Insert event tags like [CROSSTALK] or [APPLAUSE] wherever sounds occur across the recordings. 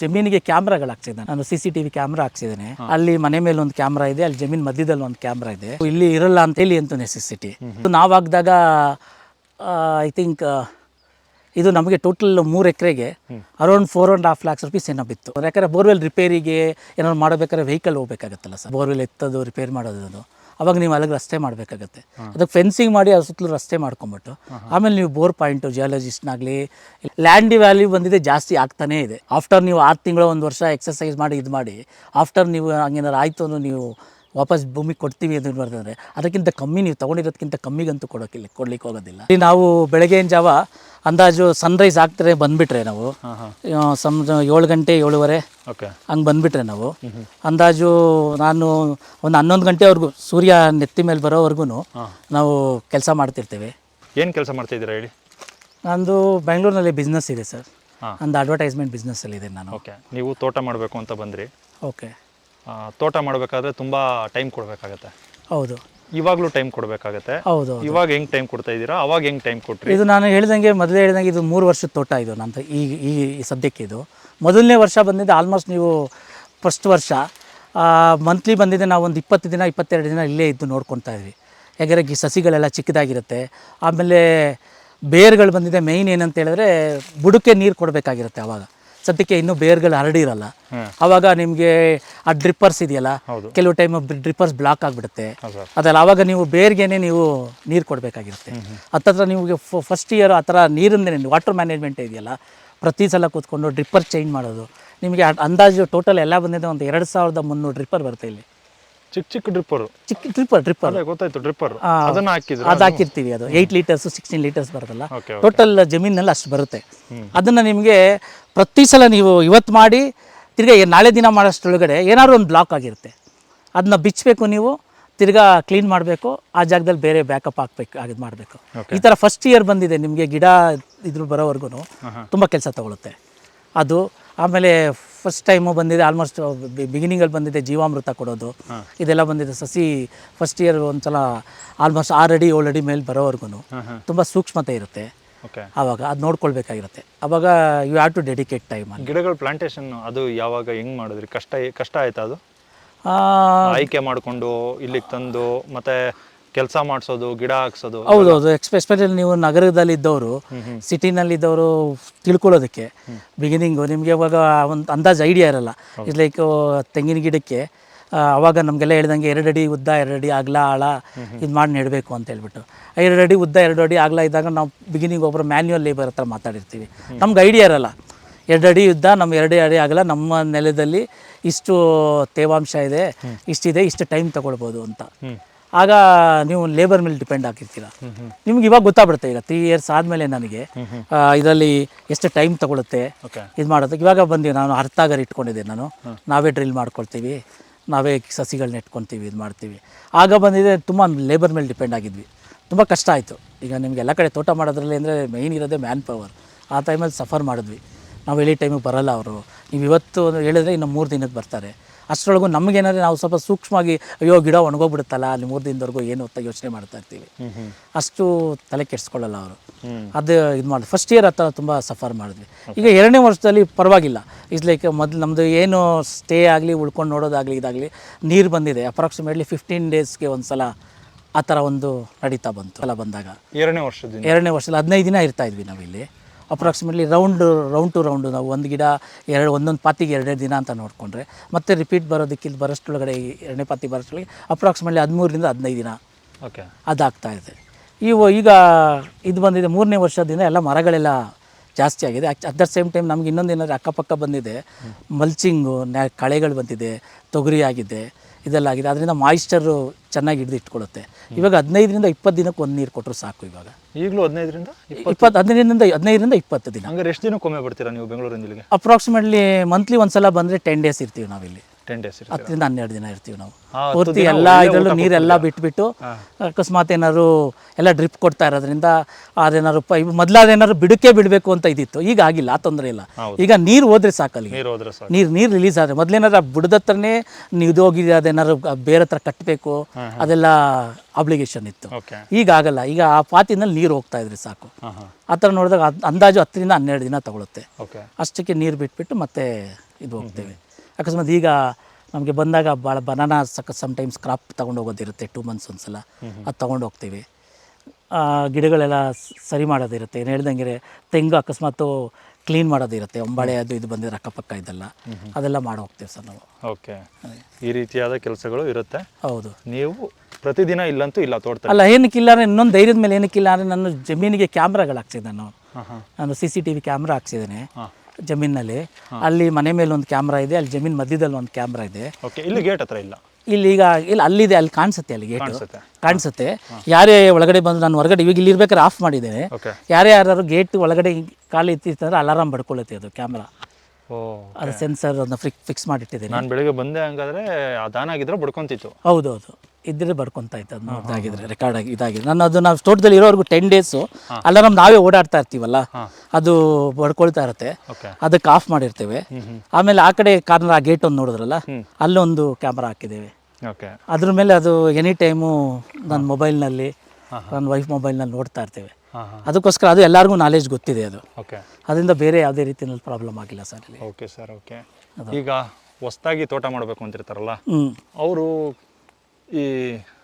ಜಮೀನಿಗೆ ಕ್ಯಾಮ್ರಾಗಳು ಹಾಕ್ಸಿದ್ದಾನೆ. ನಾನು ಸಿ ಸಿ ಟಿವಿ ಕ್ಯಾಮ್ರಾ ಹಾಕ್ಸಿದ್ದೇನೆ. ಅಲ್ಲಿ ಮನೆ ಮೇಲೆ ಒಂದು ಕ್ಯಾಮ್ರಾ ಇದೆ ಅಲ್ಲಿ ಜಮೀನ್ ಮಧ್ಯದಲ್ಲಿ ಒಂದು ಕ್ಯಾಮ್ರಾ ಇದೆ. ಇಲ್ಲಿ ಇರಲ್ಲ ಅಂತ ಹೇಳಿ ಅಂತ ನೆಸೆಸಿಟಿ ನಾವು ಹಾಕಿದಾಗ ಐ ಥಿಂಕ್ ಇದು ನಮಗೆ ಟೋಟಲ್ ಮೂರು ಎಕರೆಗೆ around four and half lakhs rupees ಏನೋ ಬಿತ್ತು. ಯಾಕಂದ್ರೆ ಬೋರ್ವೆಲ್ ರಿಪೇರಿಗೆ ಏನಾದ್ರು ಮಾಡಬೇಕಾದ್ರೆ ವೆಹಿಕಲ್ ಹೋಗ್ಬೇಕಾಗತ್ತಲ್ಲ ಸರ್. ಬೋರ್ವೆಲ್ ಎತ್ತದು ರಿಪೇರ್ ಮಾಡೋದು ಅದು. ಅವಾಗ ನೀವು ಅಲ್ಲಿಗೆ ರಸ್ತೆ ಮಾಡಬೇಕಾಗತ್ತೆ. ಅದಕ್ಕೆ ಫೆನ್ಸಿಂಗ್ ಮಾಡಿ ಅದ್ರ ಸುತ್ತಲೂ ರಸ್ತೆ ಮಾಡ್ಕೊಂಬಿಟ್ಟು ಆಮೇಲೆ ನೀವು ಬೋರ್ ಪಾಯಿಂಟು ಜಿಯಾಲಜಿಸ್ಟ್ನಾಗಲಿ ಲ್ಯಾಂಡ್ ವ್ಯಾಲ್ಯೂ ಬಂದಿದೆ ಜಾಸ್ತಿ ಆಗ್ತಾನೇ ಇದೆ. ಆಫ್ಟರ್ ನೀವು ಆರು ತಿಂಗಳು ಒಂದು ವರ್ಷ ಎಕ್ಸಸೈಸ್ ಮಾಡಿ ಇದು ಮಾಡಿ ಆಫ್ಟರ್ ನೀವು ಹಂಗೇನಾರು ಆಯಿತು ಅಂದ್ರೆ ನೀವು ವಾಪಸ್ ಭೂಮಿ ಕೊಡ್ತೀವಿ ಅಂತ ಮಾಡ್ತಾರೆ ಅದಕ್ಕಿಂತ ಕಮ್ಮಿ ನೀವು ತೊಗೊಂಡಿರೋದಕ್ಕಿಂತ ಕಮ್ಮಿಗಂತೂ ಕೊಡೋಕ್ಕಿಲ್ಲ ಕೊಡ್ಲಿಕ್ಕೆ ಹೋಗೋದಿಲ್ಲ. ಇಲ್ಲಿ ನಾವು ಬೆಳಗ್ಗೆಯಿಂದ ಜಾವ ಅಂದಾಜು ಸನ್ರೈಸ್ ಆಗ್ತಾರೆ ಬಂದುಬಿಟ್ರೆ ನಾವು. ಸಮ ಏಳು ಗಂಟೆ ಏಳುವರೆ ಓಕೆ. ಹಂಗೆ ಬಂದುಬಿಟ್ರೆ ನಾವು. ಅಂದಾಜು ನಾನು ಒಂದು ಹನ್ನೊಂದು ಗಂಟೆವರೆಗೂ ಸೂರ್ಯ ನೆತ್ತಿ ಮೇಲೆ ಬರೋವರೆಗೂ ನಾವು ಕೆಲಸ ಮಾಡ್ತಿರ್ತೇವೆ. ಏನು ಕೆಲಸ ಮಾಡ್ತಿದ್ದೀರಾ ಹೇಳಿ? ನಂದು ಬೆಂಗಳೂರಿನಲ್ಲಿ ಬಿಸ್ನೆಸ್ ಇದೆ ಸರ್. ನಂದು ಅಡ್ವರ್ಟೈಸ್ಮೆಂಟ್ ಬಿಸ್ನೆಸ್ಸಲ್ಲಿದೆ ನಾನು. ಓಕೆ. ನೀವು ತೋಟ ಮಾಡಬೇಕು ಅಂತ ಬಂದ್ರಿ. ಓಕೆ. ತೋಟ ಮಾಡಬೇಕಾದ್ರೆ ತುಂಬ ಟೈಮ್ ಕೊಡಬೇಕಾಗತ್ತೆ. ಹೌದು. ಇವಾಗಲೂ ಟೈಮ್ ಕೊಡಬೇಕಾಗತ್ತೆ. ಹೌದು ಇವಾಗ ಹೆಂಗ್ ಟೈಮ್ ಕೊಡ್ತಾ ಇದ್ದೀರಾ? ಅವಾಗ ಹೆಂಗ್ ಟೈಮ್ ಕೊಟ್ರಿ? ಇದು ನಾನು ಹೇಳ್ದಂಗೆ ಮೊದಲೇ ಹೇಳಿದಂಗೆ ಇದು ಮೂರು ವರ್ಷದ ತೋಟ ಇದು ನಂತರ ಈಗ ಈ ಸದ್ಯಕ್ಕೆ ಇದು. ಮೊದಲನೇ ವರ್ಷ ಬಂದಿದ್ದು ಆಲ್ಮೋಸ್ಟ್ ನೀವು ಫಸ್ಟ್ ವರ್ಷ. ಮಂತ್ಲಿ ಬಂದಿದ್ದೆ ನಾವು ಒಂದು ಇಪ್ಪತ್ತು ದಿನ ಇಪ್ಪತ್ತೆರಡು ದಿನ ಇಲ್ಲೇ ಇದ್ದು ನೋಡ್ಕೊತಾ ಇದ್ವಿ. ಯಾಕೆಂದರೆ ಈ ಸಸಿಗಳೆಲ್ಲ ಚಿಕ್ಕದಾಗಿರುತ್ತೆ. ಆಮೇಲೆ ಬೇರ್ಗಳು ಬಂದಿದೆ ಮೇಯ್ನ್ ಏನಂತ ಹೇಳಿದ್ರೆ ಬುಡಕ್ಕೆ ನೀರು ಕೊಡಬೇಕಾಗಿರುತ್ತೆ ಅವಾಗ. ಸದ್ಯಕ್ಕೆ ಇನ್ನೂ ಬೇರ್ಗಳು ಹರಡಿರಲ್ಲ. ಅವಾಗ ನಿಮಗೆ ಆ ಡ್ರಿಪ್ಪರ್ಸ್ ಇದೆಯಲ್ಲ ಕೆಲವು ಟೈಮ್ ಡ್ರಿಪ್ಪರ್ಸ್ ಬ್ಲಾಕ್ ಆಗಿಬಿಡುತ್ತೆ. ಅದಲ್ಲ ಅವಾಗ ನೀವು ಬೇರ್ಗೆನೆ ನೀವು ನೀರು ಕೊಡಬೇಕಾಗಿರುತ್ತೆ. ಹತ್ತತ್ರ ನಿಮಗೆ ಫಸ್ಟ್ ಇಯರ್ ಆ ಥರ ನೀರಿಂದೇ ವಾಟರ್ ಮ್ಯಾನೇಜ್ಮೆಂಟ್ ಇದೆಯಲ್ಲ ಪ್ರತಿ ಸಲ ಕೂತ್ಕೊಂಡು ಡ್ರಿಪ್ಪರ್ ಚೇಂಜ್ ಮಾಡೋದು. ನಿಮಗೆ ಅಂದಾಜು ಟೋಟಲ್ ಎಲ್ಲ ಬಂದಿದೆ ಒಂದು ಎರಡು ಸಾವಿರದ ಮುನ್ನೂರು ಡ್ರಿಪ್ಪರ್ ಬರುತ್ತೆ ಇಲ್ಲಿ. ಚಿಕ್ಕ ಚಿಕ್ಕ ಡ್ರಿಪ್ಪರ್ ಚಿಕ್ಕ ಡ್ರಿಪ್ಪರ್ ಡ್ರಿಪ್ಪರ್ ಅದೇ ಗೊತ್ತಾಯ್ತು ಡ್ರಿಪ್ಪರ್ ಆ, ಅದನ್ನ ಹಾಕಿದ್ರು ಅದು ಹಾಕಿರ್ತೀವಿ ಅದು. ಏಯ್ಟ್ ಲೀಟರ್ಸ್ ಸಿಕ್ಸ್ಟೀನ್ ಲೀಟರ್ಸ್ ಬರುತ್ತಲ್ಲ. ಓಕೆ ಟೋಟಲ್ ಜಮೀನಲ್ಲಿ ಅಷ್ಟು ಬರುತ್ತೆ. ಅದನ್ನು ನಿಮಗೆ ಪ್ರತಿ ಸಲ ನೀವು ಇವತ್ತು ಮಾಡಿ ತಿರ್ಗಾ ಏ- ನಾಳೆ ದಿನ ಮಾಡೋಷ್ಟೊಳಗಡೆ ಏನಾದ್ರು ಒಂದು ಬ್ಲಾಕ್ ಆಗಿರುತ್ತೆ. ಅದನ್ನ ಬಿಚ್ಚಬೇಕು ನೀವು ತಿರ್ಗಾ ಕ್ಲೀನ್ ಮಾಡಬೇಕು ಆ ಜಾಗದಲ್ಲಿ ಬೇರೆ ಬ್ಯಾಕಪ್ ಹಾಕ್ಬೇಕು ಅದು ಮಾಡಬೇಕು. ಈ ಥರ ಫಸ್ಟ್ ಇಯರ್ ಬಂದಿದೆ ನಿಮಗೆ ಗಿಡ ಇದ್ರ ಬರೋವರೆಗೂ ತುಂಬ ಕೆಲಸ ತಗೊಳುತ್ತೆ. ಅದು ಆಮೇಲೆ ಫಸ್ಟ್ ಟೈಮು ಬಂದಿದೆ ಆಲ್ಮೋಸ್ಟ್ ಬಿಗಿನಿಂಗಲ್ಲಿ ಬಂದಿದೆ ಜೀವಾಮೃತ ಕೊಡೋದು. ಇದೆಲ್ಲ ಬಂದಿದೆ ಸಸಿ ಫಸ್ಟ್ ಇಯರ್ ಒಂದ್ಸಲ ಆಲ್ಮೋಸ್ಟ್ ಆರು ಅಡಿ ಏಳು ಅಡಿ ಮೇಲೆ ಬರೋವರೆಗೂ ತುಂಬ ಸೂಕ್ಷ್ಮತೆ ಇರುತ್ತೆ. ಓಕೆ. ಆವಾಗ ಅದು ನೋಡ್ಕೊಳ್ಬೇಕಾಗಿರುತ್ತೆ. ಅವಾಗ you have to dedicate time ಗಿಡಗಳು ಪ್ಲಾಂಟೇಶನ್ ಅದು ಯಾವಾಗ ಹೆಂಗ್ ಮಾಡಿದ್ರಿ? ಕಷ್ಟ ಕಷ್ಟ ಆಯ್ತಾ ಅದು? ಆಯ್ಕೆ ಮಾಡಿಕೊಂಡು ಇಲ್ಲಿಗೆ ತಂದು ಮತ್ತೆ ಕೆಲಸ ಮಾಡಿಸೋದು ಗಿಡ ಹಾಕ್ಸೋದು ಹೌದೌದು ಎಸ್ಪೆಷಲಿ ನೀವು ನಗರದಲ್ಲಿ ಇದ್ದವರು ಸಿಟಿನಲ್ಲಿ ಇದ್ದವರು ತಿಳ್ಕೊಳ್ಳೋದಕ್ಕೆ ಬಿಗಿನಿಂಗು ನಿಮಗೆ ಇವಾಗ ಒಂದು ಅಂದಾಜು ಐಡಿಯಾ ಇರಲ್ಲ. ಇಟ್ಸ್ ಲೈಕ್ ತೆಂಗಿನ ಗಿಡಕ್ಕೆ ಅವಾಗ ನಮಗೆಲ್ಲ ಹೇಳ್ದಂಗೆ ಎರಡು ಅಡಿ ಉದ್ದ ಎರಡು ಅಡಿ ಅಗಲ ಆಳ ಇದು ಮಾಡಿ ನೆಡಬೇಕು ಅಂತ ಹೇಳ್ಬಿಟ್ಟು. ಎರಡು ಅಡಿ ಉದ್ದ ಎರಡು ಅಡಿ ಅಗಲ ಇದ್ದಾಗ ನಾವು ಬಿಗಿನಿಂಗ್ ಒಬ್ಬರು ಮ್ಯಾನ್ಯುವಲ್ ಲೇಬರ್ ಹತ್ರ ಮಾತಾಡಿರ್ತೀವಿ. ನಮ್ಗೆ ಐಡಿಯಾ ಇರಲ್ಲ. ಎರಡು ಅಡಿ ಉದ್ದ ನಮ್ಮ ಎರಡು ಅಡಿ ಆಗಲ್ಲ ನಮ್ಮ ನೆಲದಲ್ಲಿ ಇಷ್ಟು ತೇವಾಂಶ ಇದೆ ಇಷ್ಟಿದೆ ಇಷ್ಟು ಟೈಮ್ ತಗೊಳ್ಬೋದು ಅಂತ. ಆಗ ನೀವು ಲೇಬರ್ ಮೇಲೆ ಡಿಪೆಂಡ್ ಆಗಿರ್ತೀರ ನಿಮ್ಗೆ ಇವಾಗ ಗೊತ್ತಾಗ್ಬಿಡುತ್ತೆ ಈಗ ತ್ರೀ ಇಯರ್ಸ್ ಆದಮೇಲೆ ನನಗೆ ಇದರಲ್ಲಿ ಎಷ್ಟು ಟೈಮ್ ತಗೊಳುತ್ತೆ ಇದು ಮಾಡೋದಕ್ಕೆ ಇವಾಗ ಬಂದು ನಾನು ಅರ್ಥಾಗರ್ ಇಟ್ಕೊಂಡಿದ್ದೆ ನಾನು. ನಾವೇ ಡ್ರಿಲ್ ಮಾಡ್ಕೊಳ್ತೀವಿ ನಾವೇ ಸಸಿಗಳನ್ನ ಇಟ್ಕೊತೀವಿ ಇದು ಮಾಡ್ತೀವಿ. ಆಗ ಬಂದಿದೆ ತುಂಬ ಲೇಬರ್ ಮೇಲೆ ಡಿಪೆಂಡ್ ಆಗಿದ್ವಿ. ತುಂಬ ಕಷ್ಟ ಆಯಿತು. ಈಗ ನಿಮ್ಗೆ ಎಲ್ಲ ಕಡೆ ತೋಟ ಮಾಡೋದ್ರಲ್ಲಿ ಅಂದರೆ ಮೈನ್ ಇರೋದೇ ಮ್ಯಾನ್ ಪವರ್ ಆ ಟೈಮಲ್ಲಿ ಸಫರ್ ಮಾಡಿದ್ವಿ. ನಾವು ಹೇಳಿ ಟೈಮಿಗೆ ಬರಲ್ಲ ಅವರು. ನೀವು ಇವತ್ತು ಹೇಳಿದ್ರೆ ಇನ್ನು ಮೂರು ದಿನಕ್ಕೆ ಬರ್ತಾರೆ. ಅಷ್ಟರೊಳಗೂ ನಮಗೇನಾದ್ರೆ ನಾವು ಸ್ವಲ್ಪ ಸೂಕ್ಷ್ಮವಾಗಿ ಅಯ್ಯೋ ಗಿಡ ಒಣಗೋಗ್ಬಿಡುತ್ತಲ್ಲ ಅಲ್ಲಿ ಮೂರು ದಿನದವರೆಗೂ ಏನು ಅಂತ ಯೋಚನೆ ಮಾಡ್ತಾ ಇರ್ತೀವಿ. ಅಷ್ಟು ತಲೆ ಕೆಡಿಸ್ಕೊಳ್ಳಲ್ಲ ಅವರು. ಅದು ಇದು ಮಾಡಿದ್ರು ಫಸ್ಟ್ ಇಯರ್ ಹತ್ರ ತುಂಬ ಸಫರ್ ಮಾಡಿದ್ವಿ. ಈಗ ಎರಡನೇ ವರ್ಷದಲ್ಲಿ ಪರವಾಗಿಲ್ಲ. ಇಸ್ ಲೈಕ್ ಮೊದಲು ನಮ್ಮದು ಏನು ಸ್ಟೇ ಆಗಲಿ ಉಳ್ಕೊಂಡು ನೋಡೋದಾಗಲಿ ಇದಾಗಲಿ ನೀರು ಬಂದಿದೆ. ಅಪ್ರಾಕ್ಸಿಮೇಟ್ಲಿ ಫಿಫ್ಟೀನ್ ಡೇಸ್ಗೆ ಒಂದು ಸಲ ಆ ಥರ ಒಂದು ನಡೀತಾ ಬಂತು. ಅಲ್ಲ ಬಂದಾಗ. ಎರಡನೇ ವರ್ಷದ ಎರಡನೇ ವರ್ಷದಲ್ಲಿ ಹದಿನೈದು ದಿನ ಇರ್ತಾ ಇದ್ವಿ ನಾವಿಲ್ಲಿ. Approximately round round to round ನಾವು ಒಂದು ಗಿಡ ಎರಡು ಒಂದೊಂದು ಪಾತಿಗೆ ಎರಡೆರಡು ದಿನ ಅಂತ ನೋಡಿಕೊಂಡ್ರೆ ಮತ್ತೆ ರಿಪೀಟ್ ಬರೋದಕ್ಕೆ ಇಲ್ಲಿ ಬರೋಷ್ಟೊಳಗಡೆ ಈ ಎರಡನೇ ಪಾತಿ ಬರೋಷ್ಟೊಳಗೆ ಅಪ್ರಾಕ್ಸಿಮೇಟ್ಲಿ ಹದಿಮೂರರಿಂದ ಹದಿನೈದು ದಿನ ಓಕೆ. ಅದಾಗ್ತಾ ಇದೆ. ಇವು ಈಗ ಇದು ಬಂದಿದೆ ಮೂರನೇ ವರ್ಷದಿಂದ ಎಲ್ಲ ಮರಗಳೆಲ್ಲ ಜಾಸ್ತಿ ಆಗಿದೆ. ಅಟ್ ದ ಸೇಮ್ ಟೈಮ್ ನಮ್ಗೆ ಇನ್ನೊಂದು ಏನಾದರೂ ಅಕ್ಕಪಕ್ಕ ಬಂದಿದೆ ಮಲ್ಚಿಂಗು ನ್ಯಾ ಕಳೆಗಳು ಬಂದಿದೆ ತೊಗರಿ ಆಗಿದೆ ಇದೆಲ್ಲ ಆಗಿದೆ. ಅದರಿಂದ ಮಾಯಿಶ್ಚರು ಚೆನ್ನಾಗಿ ಹಿಡಿದಿಟ್ಕೊಳ್ಳುತ್ತೆ. ಇವಾಗ ಹದಿನೈದರಿಂದ ಇಪ್ಪತ್ತು ದಿನಕ್ಕೆ ಒಂದು ನೀರು ಕೊಟ್ಟರು ಸಾಕು ಇವಾಗ. ಈಗಲೂ ಹದಿನೈದರಿಂದ ಇಪ್ಪತ್ತು. ಹದಿನೈದರಿಂದ ಹದಿನೈದರಿಂದ ಇಪ್ಪತ್ತು ದಿನ. ಹಂಗಾರೆ ಎಷ್ಟು ದಿನಕ್ಕೊಮ್ಮೆ ಬರ್ತೀರಾ ನೀವು ಬೆಂಗಳೂರಿಂದ ಇಲ್ಲಿಗೆ? ಅಪ್ರಾಕ್ಸಿಮೇಟ್ಲಿ ಮಂತ್ಲಿ ಒಂದು ಸಲ ಬಂದರೆ ಟೆನ್ ಡೇಸ್ ಇರ್ತೀವಿ ನಾವಿಲ್ಲಿ. ಟೆನ್ ಡೇಸ್ ಹತ್ತರಿಂದ ಹನ್ನೆರಡು ದಿನ ಇರ್ತೀವಿ ನಾವು. ಪೂರ್ತಿ ಎಲ್ಲ ಇದರಲ್ಲೂ ನೀರೆಲ್ಲ ಬಿಟ್ಬಿಟ್ಟು ಅಕಸ್ಮಾತ್ ಏನಾದ್ರು ಎಲ್ಲ ಡ್ರಿಪ್ ಕೊಡ್ತಾ ಇರೋದ್ರಿಂದ ಅದೇನಾದ್ರು ಮೊದಲು ಮೊದಲಾದೇನಾದ್ರು ಬಿಡಕ್ಕೆ ಬಿಡಬೇಕು ಅಂತ ಇದಿತ್ತು. ಈಗ ಆಗಿಲ್ಲ ಆ ತೊಂದರೆ ಇಲ್ಲ. ಈಗ ನೀರು ಹೋದ್ರೆ ಸಾಕಲ್ಲಿ. ನೀರು ನೀರು ರಿಲೀಸ್ ಆದರೆ ಮೊದಲೇನಾದ್ರು ಬುಡದತ್ರನೇ ನೀವು ಇದೋಗಿ ಅದೇನಾದ್ರು ಬೇರೆ ಹತ್ರ ಕಟ್ಟಬೇಕು ಅದೆಲ್ಲ ಅಬ್ಲಿಗೇಷನ್ ಇತ್ತು. ಈಗ ಆಗಲ್ಲ. ಈಗ ಆ ಪಾತಿನಲ್ಲಿ ನೀರು ಹೋಗ್ತಾ ಇದ್ರೆ ಸಾಕು. ಆ ಥರ ನೋಡಿದಾಗ ಅದ್- ಅಂದಾಜು ಹತ್ತರಿಂದ ಹನ್ನೆರಡು ದಿನ ತಗೊಳುತ್ತೆ. ಅಷ್ಟಕ್ಕೆ ನೀರು ಬಿಟ್ಬಿಟ್ಟು ಮತ್ತೆ ಇದು ಹೋಗ್ತೇವೆ. ಅಕಸ್ಮಾತ್ ಈಗ ನಮಗೆ ಬಂದಾಗ ಭಾಳ ಬನಾನಾ ಸಕ ಸಮ್ಟೈಮ್ಸ್ ಕ್ರಾಪ್ ತೊಗೊಂಡು ಹೋಗೋದಿರುತ್ತೆ ಟೂ ಮಂತ್ಸ್ ಒಂದ್ಸಲ. ಅದು ತೊಗೊಂಡು ಹೋಗ್ತೀವಿ. ಆ, ಗಿಡಗಳೆಲ್ಲ ಸರಿ ಮಾಡೋದಿರುತ್ತೆ. ಏನು ಹೇಳ್ದಂಗೆ ತೆಂಗು ಅಕಸ್ಮಾತು ಕ್ಲೀನ್ ಮಾಡೋದಿರುತ್ತೆ. ಒಂಬಳೆ ಅದು ಇದು ಬಂದಿರೋ ಅಕ್ಕಪಕ್ಕ ಇದೆಲ್ಲ. ಅದೆಲ್ಲ ಮಾಡಿ ಹೋಗ್ತೀವಿ ಸರ್ ನಾವು. ಓಕೆ. ಈ ರೀತಿಯಾದ ಕೆಲಸಗಳು ಇರುತ್ತೆ. ಹೌದು. ನೀವು ಪ್ರತಿದಿನ ಇಲ್ಲಂತೂ ಇಲ್ಲ ತೋಡ್ತಾ ಅಲ್ಲ ಏನಕ್ಕಿಲ್ಲ ಅಂದರೆ ಇನ್ನೊಂದು ಧೈರ್ಯದ ಮೇಲೆ ಏನಕ್ಕಿಲ್ಲ ಅಂದರೆ ನಾನು ಜಮೀನಿಗೆ ಕ್ಯಾಮ್ರಾಗಳು ಹಾಕ್ಸಿದ್ದೆ ನಾನು ನಾನು. C C T V camera ಹಾಕ್ಸಿದ್ದೇನೆ. ಜಮೀನಲ್ಲಿ ಅಲ್ಲಿ ಮನೆ ಮೇಲೆ ಒಂದು ಕ್ಯಾಮ್ರಾ ಇದೆ ಅಲ್ಲಿ ಜಮೀನ್ ಮಧ್ಯದಲ್ಲಿ ಒಂದು ಕ್ಯಾಮ್ರಾ ಇದೆ. ಓಕೆ ಇಲ್ಲಿ ಗೇಟ್ ಹತ್ರ ಇಲ್ಲ? ಇಲ್ಲಿ ಈಗ ಇಲ್ಲ ಅಲ್ಲಿದೆ ಅಲ್ಲಿ ಕಾಣಿಸುತ್ತೆ ಅಲ್ಲಿ ಗೇಟ್ ಕಾಣಿಸುತ್ತೆ. ಯಾರೇ ಒಳಗಡೆ ಬಂದು ನಾನು ಹೊರಗಡೆ ಇವಾಗ ಇಲ್ಲಿ ಇರ್ಬೇಕಾದ್ರೆ ಆಫ್ ಮಾಡಿದ್ದೇನೆ. ಓಕೆ ಯಾರೇ ಯಾರು ಗೇಟ್ ಒಳಗಡೆ ಕಾಲು ಇತ್ತಿತ್ತಂದ್ರೆ ಅಲಾರಾಮ್ ಬಡ್ಕೊಳ್ಳುತ್ತೆ ಅದು ಕ್ಯಾಮ್ರಾ. ಅದು ಸೆನ್ಸರ್ ಅದನ್ನ ಫಿಕ್ ಫಿಕ್ಸ್ ಮಾಡಿಟ್ಟಿದ್ದೀನಿ. ನಾನು ಬೆಳಿಗ್ಗೆ ಬಂದೆ ಹಂಗಾದ್ರೆ ಅದಾನಾಗಿದ್ರೆ ಬಡ್ಕೊಂತಿತ್ತು. ಹೌದು ಹೌದು ಇದ್ರೆ ಬಡ್ಕೊಂತ ಇತ್ತು ಅದನ್ನ ಇದಾಗಿದ್ರೆ ರೆಕಾರ್ಡ್ ಆಗಿ ಇದಾಗಿದೆ ನಾನು ಅದು ನಾವು ತೋಟದಲ್ಲಿ ಇರೋವರೆಗೂ ಟೆನ್ ಡೇಸು ಅಲಾರಾಮ್ ನಾವೇ ಓಡಾಡ್ತಾ ಇರ್ತೀವಲ್ಲ ಅದು ಬಡ್ಕೊಳ್ತಾ ಇರುತ್ತೆ. ಅದಕ್ಕೆ ಆಫ್ ಮಾಡಿರ್ತೇವೆ. ಆಮೇಲೆ ಆ ಕಡೆ ಕಾರ್ನರ್ ಆ ಗೇಟ್ ಒಂದು ನೋಡಿದ್ರಲ್ಲ ಅಲ್ಲೊಂದು ಕ್ಯಾಮ್ರಾ ಹಾಕಿದ್ದೇವೆ. ಅದ್ರ ಮೇಲೆ ಅದು ಎನಿ ಟೈಮು ನನ್ನ ಮೊಬೈಲ್ನಲ್ಲಿ ನನ್ನ ವೈಫ್ ಮೊಬೈಲ್ನಲ್ಲಿ ನೋಡ್ತಾ ಇರ್ತೇವೆ. ಅದಕ್ಕೋಸ್ಕರ ಅದು ಎಲ್ಲರಿಗೂ ನಾಲೆಜ್ ಗೊತ್ತಿದೆ ಅದು. ಓಕೆ ಅದರಿಂದ ಬೇರೆ ಯಾವುದೇ ರೀತಿಯಲ್ಲಿ ಪ್ರಾಬ್ಲಮ್ ಆಗಿಲ್ಲ ಸರ್ ಇಲ್ಲಿ. ಓಕೆ ಸರ್ ಓಕೆ ಈಗ ಹೊಸದಾಗಿ ತೋಟ ಮಾಡಬೇಕು ಅಂತಿರ್ತಾರಲ್ಲ ಇರ್ತಾರಲ್ಲ ಅವರು ಈ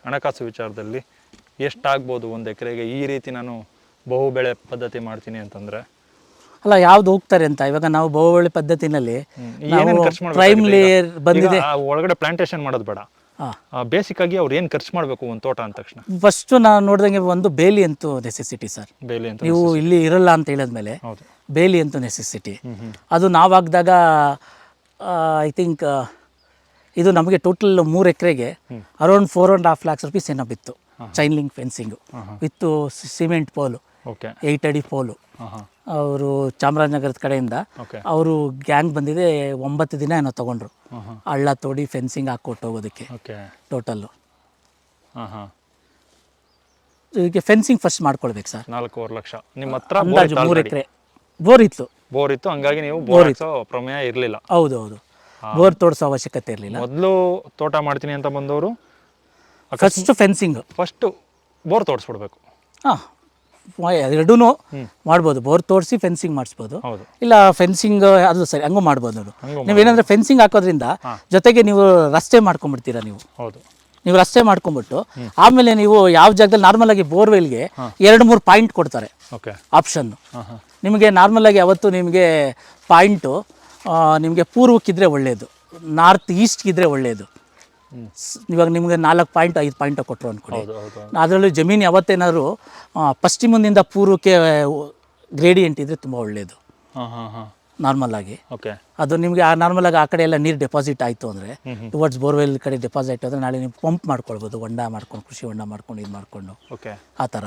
ಹಣಕಾಸು ವಿಚಾರದಲ್ಲಿ ಎಷ್ಟಾಗ್ಬೋದು ಒಂದು ಎಕರೆಗೆ? ಈ ರೀತಿ ನಾನು ಬಹು ಬೆಳೆ ಪದ್ಧತಿ ಮಾಡ್ತೀನಿ ಅಂತಂದರೆ? ಅಲ್ಲ ಯಾವ್ದು ಹೋಗ್ತಾರೆ ಅಂತ? ಇವಾಗ ನಾವು ಬಹುಬಳಿ ಪದ್ಧತಿನಲ್ಲಿ ಪ್ರೈಮ್ ಲೇಯರ್ ಬಂದಿದೆ. ಒಳಗಡೆ ಪ್ಲಾಂಟೇಶನ್ ಮಾಡೋದು ಬೇಡ. ಬೇಸಿಕ್ ಆಗಿ ಅವ್ರು ಏನು ಖರ್ಚು ಮಾಡಬೇಕು ಒಂದು ತೋಟ ಅಂದ ತಕ್ಷಣ? ಫಸ್ಟ್ ನಾನು ನೋಡಿದಂಗೆ ಒಂದು ಬೇಲಿ ಅಂತ ನೆಸೆಸಿಟಿ ಸರ್ ಬೇಲಿ ಅಂತ ನೀವು ಇಲ್ಲಿ ಇರಲ್ಲ ಅಂತ ಹೇಳಿದ್ಮೇಲೆ ಬೇಲಿ ಅಂತ ನೆಸೆಸಿಟಿ ಅದು ನಾವು ಹಾಕಿದಾಗ ಐ ಥಿಂಕ್ ಇದು ನಮಗೆ ಟೋಟಲ್ ಮೂರು ಎಕರೆಗೆ around four and half lakhs rupees ಏನೋ ಬಿತ್ತು. Chain link fencing with cement pole okay eight ಅಡಿ ಪೋಲು ಅವರು ಚಾಮರಾಜನಗರದ ಕಡೆಯಿಂದ ಅವರು ಗ್ಯಾಂಗ್ ಬಂದಿದೆ ಒಂಬತ್ತು ದಿನ ಏನೋ ತಗೊಂಡ್ರು. ಹಳ್ಳ ತೋಡಿ ಫೆನ್ಸಿಂಗ್ ಹಾಕ್ಕೊಟ್ಟು ಹೋಗೋದಕ್ಕೆ ಓಕೆ. ಟೋಟಲ್ಲು. ಹಾಂ ಹಾಂ ಇದಕ್ಕೆ ಫೆನ್ಸಿಂಗ್ ಫಸ್ಟ್ ಮಾಡ್ಕೊಳ್ಬೇಕು ಸರ್. ನಾಲ್ಕೂವರೆ ಲಕ್ಷ. ನಿಮ್ಮ ಹತ್ರ ಅಂದಾಜು ಮೂರು ಎಕರೆ ಬೋರ್ ಇತ್ತು. ಬೋರ್ ಇತ್ತು ಹಂಗಾಗಿ ನೀವು ಬೋರ್ ಇತ್ತು. ಪ್ರಮೇಯ ಇರಲಿಲ್ಲ. ಹೌದು ಹೌದು. ಬೋರ್ ತೋರಿಸೋ ಅವಶ್ಯಕತೆ ಇರಲಿಲ್ಲ. ಮೊದಲು ತೋಟ ಮಾಡ್ತೀನಿ ಅಂತ ಬಂದವರು? First fencing. ಫಸ್ಟ್ ಬೋರ್ ತೋರಿಸ್ಬಿಡ್ಬೇಕು ಹಾಂ. ಎರಡೂ ಮಾಡ್ಬೋದು. ಬೋರ್ ತೋರಿಸಿ ಫೆನ್ಸಿಂಗ್ ಮಾಡಿಸ್ಬೋದು. ಇಲ್ಲ ಫೆನ್ಸಿಂಗ್ ಅದು ಸರಿ ಹಂಗೂ ಮಾಡ್ಬೋದು ನೋಡು ಹಂಗೂ ನೀವೇನಂದ್ರೆ ಫೆನ್ಸಿಂಗ್ ಹಾಕೋದ್ರಿಂದ ಜೊತೆಗೆ ನೀವು ರಸ್ತೆ ಮಾಡ್ಕೊಂಡ್ಬಿಡ್ತೀರಾ ನೀವು. ನೀವು ರಸ್ತೆ ಮಾಡ್ಕೊಂಡ್ಬಿಟ್ಟು ಆಮೇಲೆ ನೀವು ಯಾವ ಜಾಗದಲ್ಲಿ ನಾರ್ಮಲ್ ಆಗಿ ಬೋರ್ವೆಲ್ಗೆ ಎರಡು ಮೂರು ಪಾಯಿಂಟ್ ಕೊಡ್ತಾರೆ ಆಪ್ಷನ್ ನಿಮಗೆ ನಾರ್ಮಲ್ ಆಗಿ ಅವತ್ತು ನಿಮಗೆ ಪಾಯಿಂಟು ನಿಮಗೆ ಪೂರ್ವಕ್ಕಿದ್ರೆ ಒಳ್ಳೆಯದು ನಾರ್ತ್ ಈಸ್ಟ್ಗಿದ್ರೆ ಒಳ್ಳೆಯದು ಇವಾಗ ನಿಮಗೆ ನಾಲ್ಕು ಪಾಯಿಂಟ್ ಐದು ಪಾಯಿಂಟ್ ಕೊಟ್ಟರು ಅಂದ್ಕೊಳ್ಳಿ ಅದರಲ್ಲೂ ಜಮೀನು ಯಾವತ್ತೇನಾದ್ರು ಪಶ್ಚಿಮದಿಂದ ಪೂರ್ವಕ್ಕೆ ಗ್ರೇಡಿಯಂಟ್ ಇದ್ದರೆ ತುಂಬ ಒಳ್ಳೆಯದು ನಾರ್ಮಲ್ ಆಗಿ. ಓಕೆ ಅದು ನಿಮಗೆ ಆ ನಾರ್ಮಲ್ ಆಗಿ ಆ ಕಡೆ ಎಲ್ಲ ನೀರು ಡೆಪಾಸಿಟ್ ಆಯಿತು ಅಂದರೆ ಟುವರ್ಡ್ಸ್ ಬೋರ್ವೆಲ್ ಕಡೆ ಡೆಪಾಸಿಟ್ ಆದರೆ ನಾಳೆ ನೀವು ಪಂಪ್ ಮಾಡ್ಕೊಳ್ಬೋದು ಹೊಂಡ ಮಾಡ್ಕೊಂಡು ಕೃಷಿ ಹೊಂಡ ಮಾಡ್ಕೊಂಡು ಇದು ಮಾಡಿಕೊಂಡು. ಓಕೆ ಆ ಥರ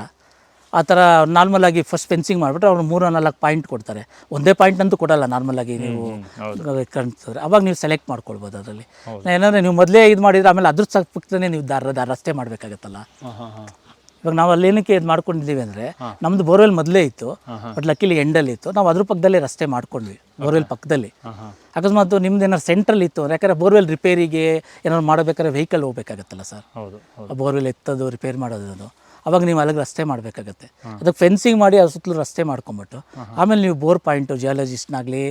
ಆ ಥರ ನಾರ್ಮಲ್ ಆಗಿ ಫಸ್ಟ್ ಫೆನ್ಸಿಂಗ್ ಮಾಡಿಬಿಟ್ರೆ ಅವ್ರು ಮೂರು ನಾಲ್ಕು ಪಾಯಿಂಟ್ ಕೊಡ್ತಾರೆ. ಒಂದೇ ಪಾಯಿಂಟ್ ಅಂತೂ ಕೊಡಲ್ಲ ನಾರ್ಮಲ್ ಆಗಿ ನೀವು ಕಾಣಿಸ್ತದೆ ಅವಾಗ ನೀವು ಸೆಲೆಕ್ಟ್ ಮಾಡ್ಕೊಳ್ಬೋದು ಅದರಲ್ಲಿ. ಏನಂದರೆ ನೀವು ಮೊದಲೇ ಇದು ಮಾಡಿದ್ರೆ ಆಮೇಲೆ ಅದ್ರ ಪಕ್ಕದಲ್ಲೇ ನೀವು ದಾರ ದಾರ ರಸ್ತೆ ಮಾಡಬೇಕಾಗತ್ತಲ್ಲ? ಇವಾಗ ನಾವು ಅಲ್ಲಿ ಏನಕ್ಕೆ ಇದು ಮಾಡ್ಕೊಂಡಿದ್ದೀವಿ ಅಂದರೆ ನಮ್ಮದು ಬೋರ್ವೆಲ್ ಮೊದಲೇ ಇತ್ತು. ಬಟ್ ಲಕ್ಕಿಲಿ ಎಂಡಲ್ಲಿ ಇತ್ತು. ನಾವು ಅದ್ರ ಪಕ್ಕದಲ್ಲೇ ರಸ್ತೆ ಮಾಡ್ಕೊಂಡ್ವಿ ಬೋರ್ವೆಲ್ ಪಕ್ಕದಲ್ಲಿ. ಅಕಸ್ಮಾತ್ ನಿಮ್ದು ಏನಾದ್ರು ಸೆಂಟ್ರಲ್ ಇತ್ತು ಅಂದರೆ ಯಾಕಂದರೆ ಬೋರ್ವೆಲ್ ರಿಪೇರಿಗೆ ಏನಾದ್ರು ಮಾಡಬೇಕಾದ್ರೆ ವೆಹಿಕಲ್ ಹೋಗ್ಬೇಕಾಗತ್ತಲ್ಲ ಸರ್ ಹೌದು ಬೋರ್ವೆಲ್ ಎತ್ತೋದು ರಿಪೇರ್ ಮಾಡೋದು ಅದು. ಅವಾಗ ನೀವು ಅಲ್ಲಿಗೆ ರಸ್ತೆ ಮಾಡಬೇಕಾಗತ್ತೆ. ಅದಕ್ಕೆ ಫೆನ್ಸಿಂಗ್ ಮಾಡಿ ಅದ್ರ ಸುತ್ತಲೂ ರಸ್ತೆ ಮಾಡ್ಕೊಂಬಿಟ್ಟು ಆಮೇಲೆ ನೀವು ಬೋರ್ ಪಾಯಿಂಟು ಜಿಯಾಲಜಿಸ್ಟ್ನಾಗಲಿ